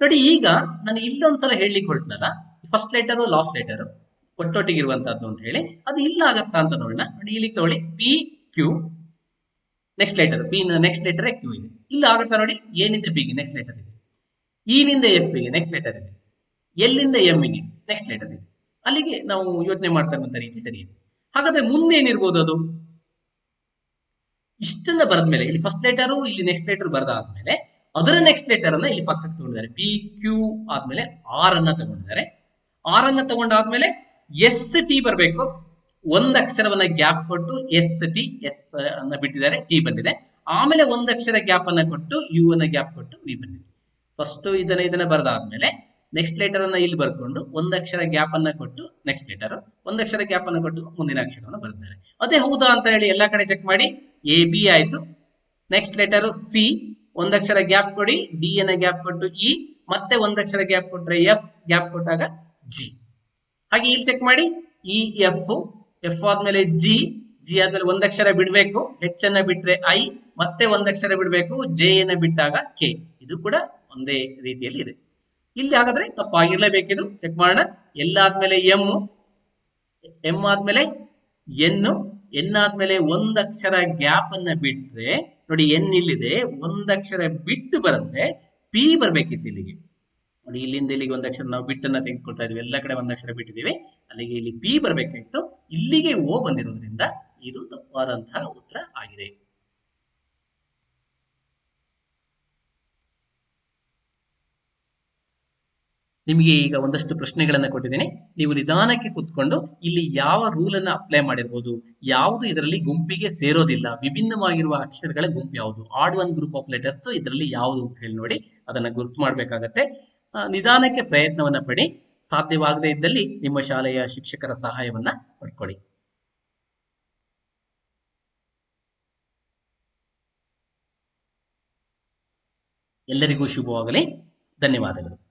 ನೋಡಿ, ಈಗ ನಾನು ಇಲ್ಲೊಂದ್ಸಲ ಹೇಳಲಿಕ್ಕೆ ಹೊರಟ್ನಲ್ಲ? ಫಸ್ಟ್ ಲೆಟರು ಲಾಸ್ಟ್ ಲೆಟರು ಒಟ್ಟೊಟ್ಟಿಗೆ ಇರುವಂತಹದ್ದು ಅಂತ ಹೇಳಿ. ಅದು ಇಲ್ಲ ಆಗತ್ತಾ ಅಂತ ನೋಡೋಣ. ನೋಡಿ, ಇಲ್ಲಿ ತಗೊಳ್ಳಿ. P Q next letter P next letter Q ಇದೆ. ಇಲ್ಲ ಆಗುತ್ತಾ ನೋಡಿ? ಏನಿದೆ ಬಿಗೆ ನೆಕ್ಸ್ಟ್ ಲೆಟರ್ ಇದೆ. ಇ ನಿಂದ ಎಫ್ಗೆ ನೆಕ್ಸ್ಟ್ ಲೆಟರ್ ಇದೆ. ಎಲ್ಲಿಂದ ಎಂ ಗೆ ನೆಕ್ಸ್ಟ್ ಲೆಟರ್ ಇದೆ. ಅಲ್ಲಿಗೆ ನಾವು ಯೋಚನೆ ಮಾಡ್ತಾ ರೀತಿ ಸರಿ ಇದೆ. ಹಾಗಾದ್ರೆ ಮುಂದೆ ಏನಿರ್ಬೋದು ಅದು? ಇಷ್ಟನ್ನ ಬರೆದ್ಮೇಲೆ, ಇಲ್ಲಿ ಫಸ್ಟ್ ಲೆಟರು ಇಲ್ಲಿ ನೆಕ್ಸ್ಟ್ ಲೆಟರ್ ಬರೆದಾದ್ಮೇಲೆ, ಅದರ ನೆಕ್ಸ್ಟ್ ಲೆಟರ್ ಅನ್ನ ಇಲ್ಲಿ ಪಕ್ಕಕ್ಕೆ ತಗೊಂಡಿದ್ದಾರೆ. ಪಿ ಕ್ಯೂ ಆದ್ಮೇಲೆ ಆರ್ ಅನ್ನ ತಗೊಂಡಿದ್ದಾರೆ. ಆರ್ ಅನ್ನ ತಗೊಂಡಾದ್ಮೇಲೆ ಎಸ್ ಟಿ ಬರಬೇಕು. ಒಂದ್ ಅಕ್ಷರವನ್ನ ಗ್ಯಾಪ್ ಕೊಟ್ಟು ಎಸ್ ಟಿ ಎಸ್ ಅನ್ನ ಬಿಟ್ಟಿದ್ದಾರೆ ಟಿ ಬಂದಿದೆ. ಆಮೇಲೆ ಒಂದ್ ಅಕ್ಷರ ಗ್ಯಾಪ್ ಅನ್ನ ಕೊಟ್ಟು ಯು ಅನ್ನ ಗ್ಯಾಪ್ ಕೊಟ್ಟು ವಿ ಬಂದಿದೆ. ಫಸ್ಟ್ ಇದನ್ನ ಇದನ್ನ ಬರೆದಾದ್ಮೇಲೆ ನೆಕ್ಸ್ಟ್ ಲೆಟರ್ ಅನ್ನ ಇಲ್ಲಿ ಬರ್ಕೊಂಡು ಒಂದ್ ಅಕ್ಷರ ಗ್ಯಾಪ್ ಅನ್ನ ಕೊಟ್ಟು ನೆಕ್ಸ್ಟ್ ಲೆಟರ್ ಒಂದ್ ಅಕ್ಷರ ಗ್ಯಾಪ್ ಅನ್ನ ಕೊಟ್ಟು ಮುಂದಿನ ಅಕ್ಷರವನ್ನು ಬರ್ತಾರೆ. ಅದೇ ಹೌದಾ ಅಂತ ಹೇಳಿ ಎಲ್ಲಾ ಕಡೆ ಚೆಕ್ ಮಾಡಿ. ಎ ಬಿ ಆಯ್ತು. ನೆಕ್ಸ್ಟ್ ಲೆಟರ್ ಸಿ ಒಂದಕ್ಷರ ಗ್ಯಾಪ್ ಕೊಡಿ. ಡಿ ಅನ್ನ ಗ್ಯಾಪ್ ಕೊಟ್ಟು ಇ ಮತ್ತೆ ಒಂದಕ್ಷರ ಗ್ಯಾಪ್ ಕೊಟ್ಟರೆ ಎಫ್ ಗ್ಯಾಪ್ ಕೊಟ್ಟಾಗ ಜಿ ಹಾಗೆ ಇಲ್ಲಿ ಚೆಕ್ ಮಾಡಿ. ಇ ಎಫ್ ಎಫ್ ಆದ್ಮೇಲೆ ಜಿ ಜಿ ಆದ್ಮೇಲೆ ಒಂದಕ್ಷರ ಬಿಡಬೇಕು. ಹೆಚ್ ಅನ್ನ ಬಿಟ್ರೆ ಐ ಮತ್ತೆ ಒಂದಕ್ಷರ ಬಿಡಬೇಕು. ಜೆ ಅನ್ನ ಬಿಟ್ಟಾಗ ಕೆ ಇದು ಕೂಡ ಒಂದೇ ರೀತಿಯಲ್ಲಿ ಇದೆ. ಇಲ್ಲಿ ಹಾಗಾದ್ರೆ ತಪ್ಪಾಗಿರ್ಲೇಬೇಕಿದು. ಚೆಕ್ ಮಾಡೋಣ. ಎಲ್ ಆದ್ಮೇಲೆ ಎಂ ಎಂ ಆದ್ಮೇಲೆ ಎನ್ ಎನ್ ಆದ್ಮೇಲೆ ಒಂದಕ್ಷರ ಗ್ಯಾಪ್ ಅನ್ನ ಬಿಟ್ರೆ, ನೋಡಿ ಎನ್ ಇಲ್ಲಿದೆ ಒಂದಕ್ಷರ ಬಿಟ್ಟು ಬರೆದ್ರೆ ಪಿ ಬರ್ಬೇಕಿತ್ತು ಇಲ್ಲಿಗೆ. ನೋಡಿ, ಇಲ್ಲಿಂದ ಇಲ್ಲಿಗೆ ಒಂದಕ್ಷರ ನಾವು ಬಿಟ್ಟನ್ನ ತೆಗೆದುಕೊಳ್ತಾ ಇದೀವಿ. ಎಲ್ಲ ಕಡೆ ಒಂದಕ್ಷರ ಬಿಟ್ಟಿದ್ದೀವಿ ಅಲ್ಲಿಗೆ ಇಲ್ಲಿ ಪಿ ಬರ್ಬೇಕಾಗಿತ್ತು ಇಲ್ಲಿಗೆ ಓ ಬಂದಿರೋದ್ರಿಂದ ಇದು ತಪ್ಪಾದಂತಹ ಉತ್ತರ ಆಗಿದೆ. ನಿಮಗೆ ಈಗ ಒಂದಷ್ಟು ಪ್ರಶ್ನೆಗಳನ್ನು ಕೊಟ್ಟಿದ್ದೀನಿ. ನೀವು ನಿಧಾನಕ್ಕೆ ಕೂತ್ಕೊಂಡು ಇಲ್ಲಿ ಯಾವ ರೂಲ್ ಅನ್ನ ಅಪ್ಲೈ ಮಾಡಿರ್ಬೋದು, ಯಾವುದು ಇದರಲ್ಲಿ ಗುಂಪಿಗೆ ಸೇರೋದಿಲ್ಲ, ವಿಭಿನ್ನವಾಗಿರುವ ಅಕ್ಷರಗಳ ಗುಂಪು ಯಾವುದು odd one group of letters ಇದರಲ್ಲಿ ಯಾವುದು ಅಂತ ಹೇಳಿ ನೋಡಿ, ಅದನ್ನ ಗುರುತು ಮಾಡಬೇಕಾಗತ್ತೆ. ನಿಧಾನಕ್ಕೆ ಪ್ರಯತ್ನವನ್ನ ಪಡಿ. ಸಾಧ್ಯವಾಗದೇ ಇದ್ದಲ್ಲಿ ನಿಮ್ಮ ಶಾಲೆಯ ಶಿಕ್ಷಕರ ಸಹಾಯವನ್ನ ಪಡ್ಕೊಳ್ಳಿ. ಎಲ್ಲರಿಗೂ ಶುಭವಾಗಲಿ. ಧನ್ಯವಾದಗಳು.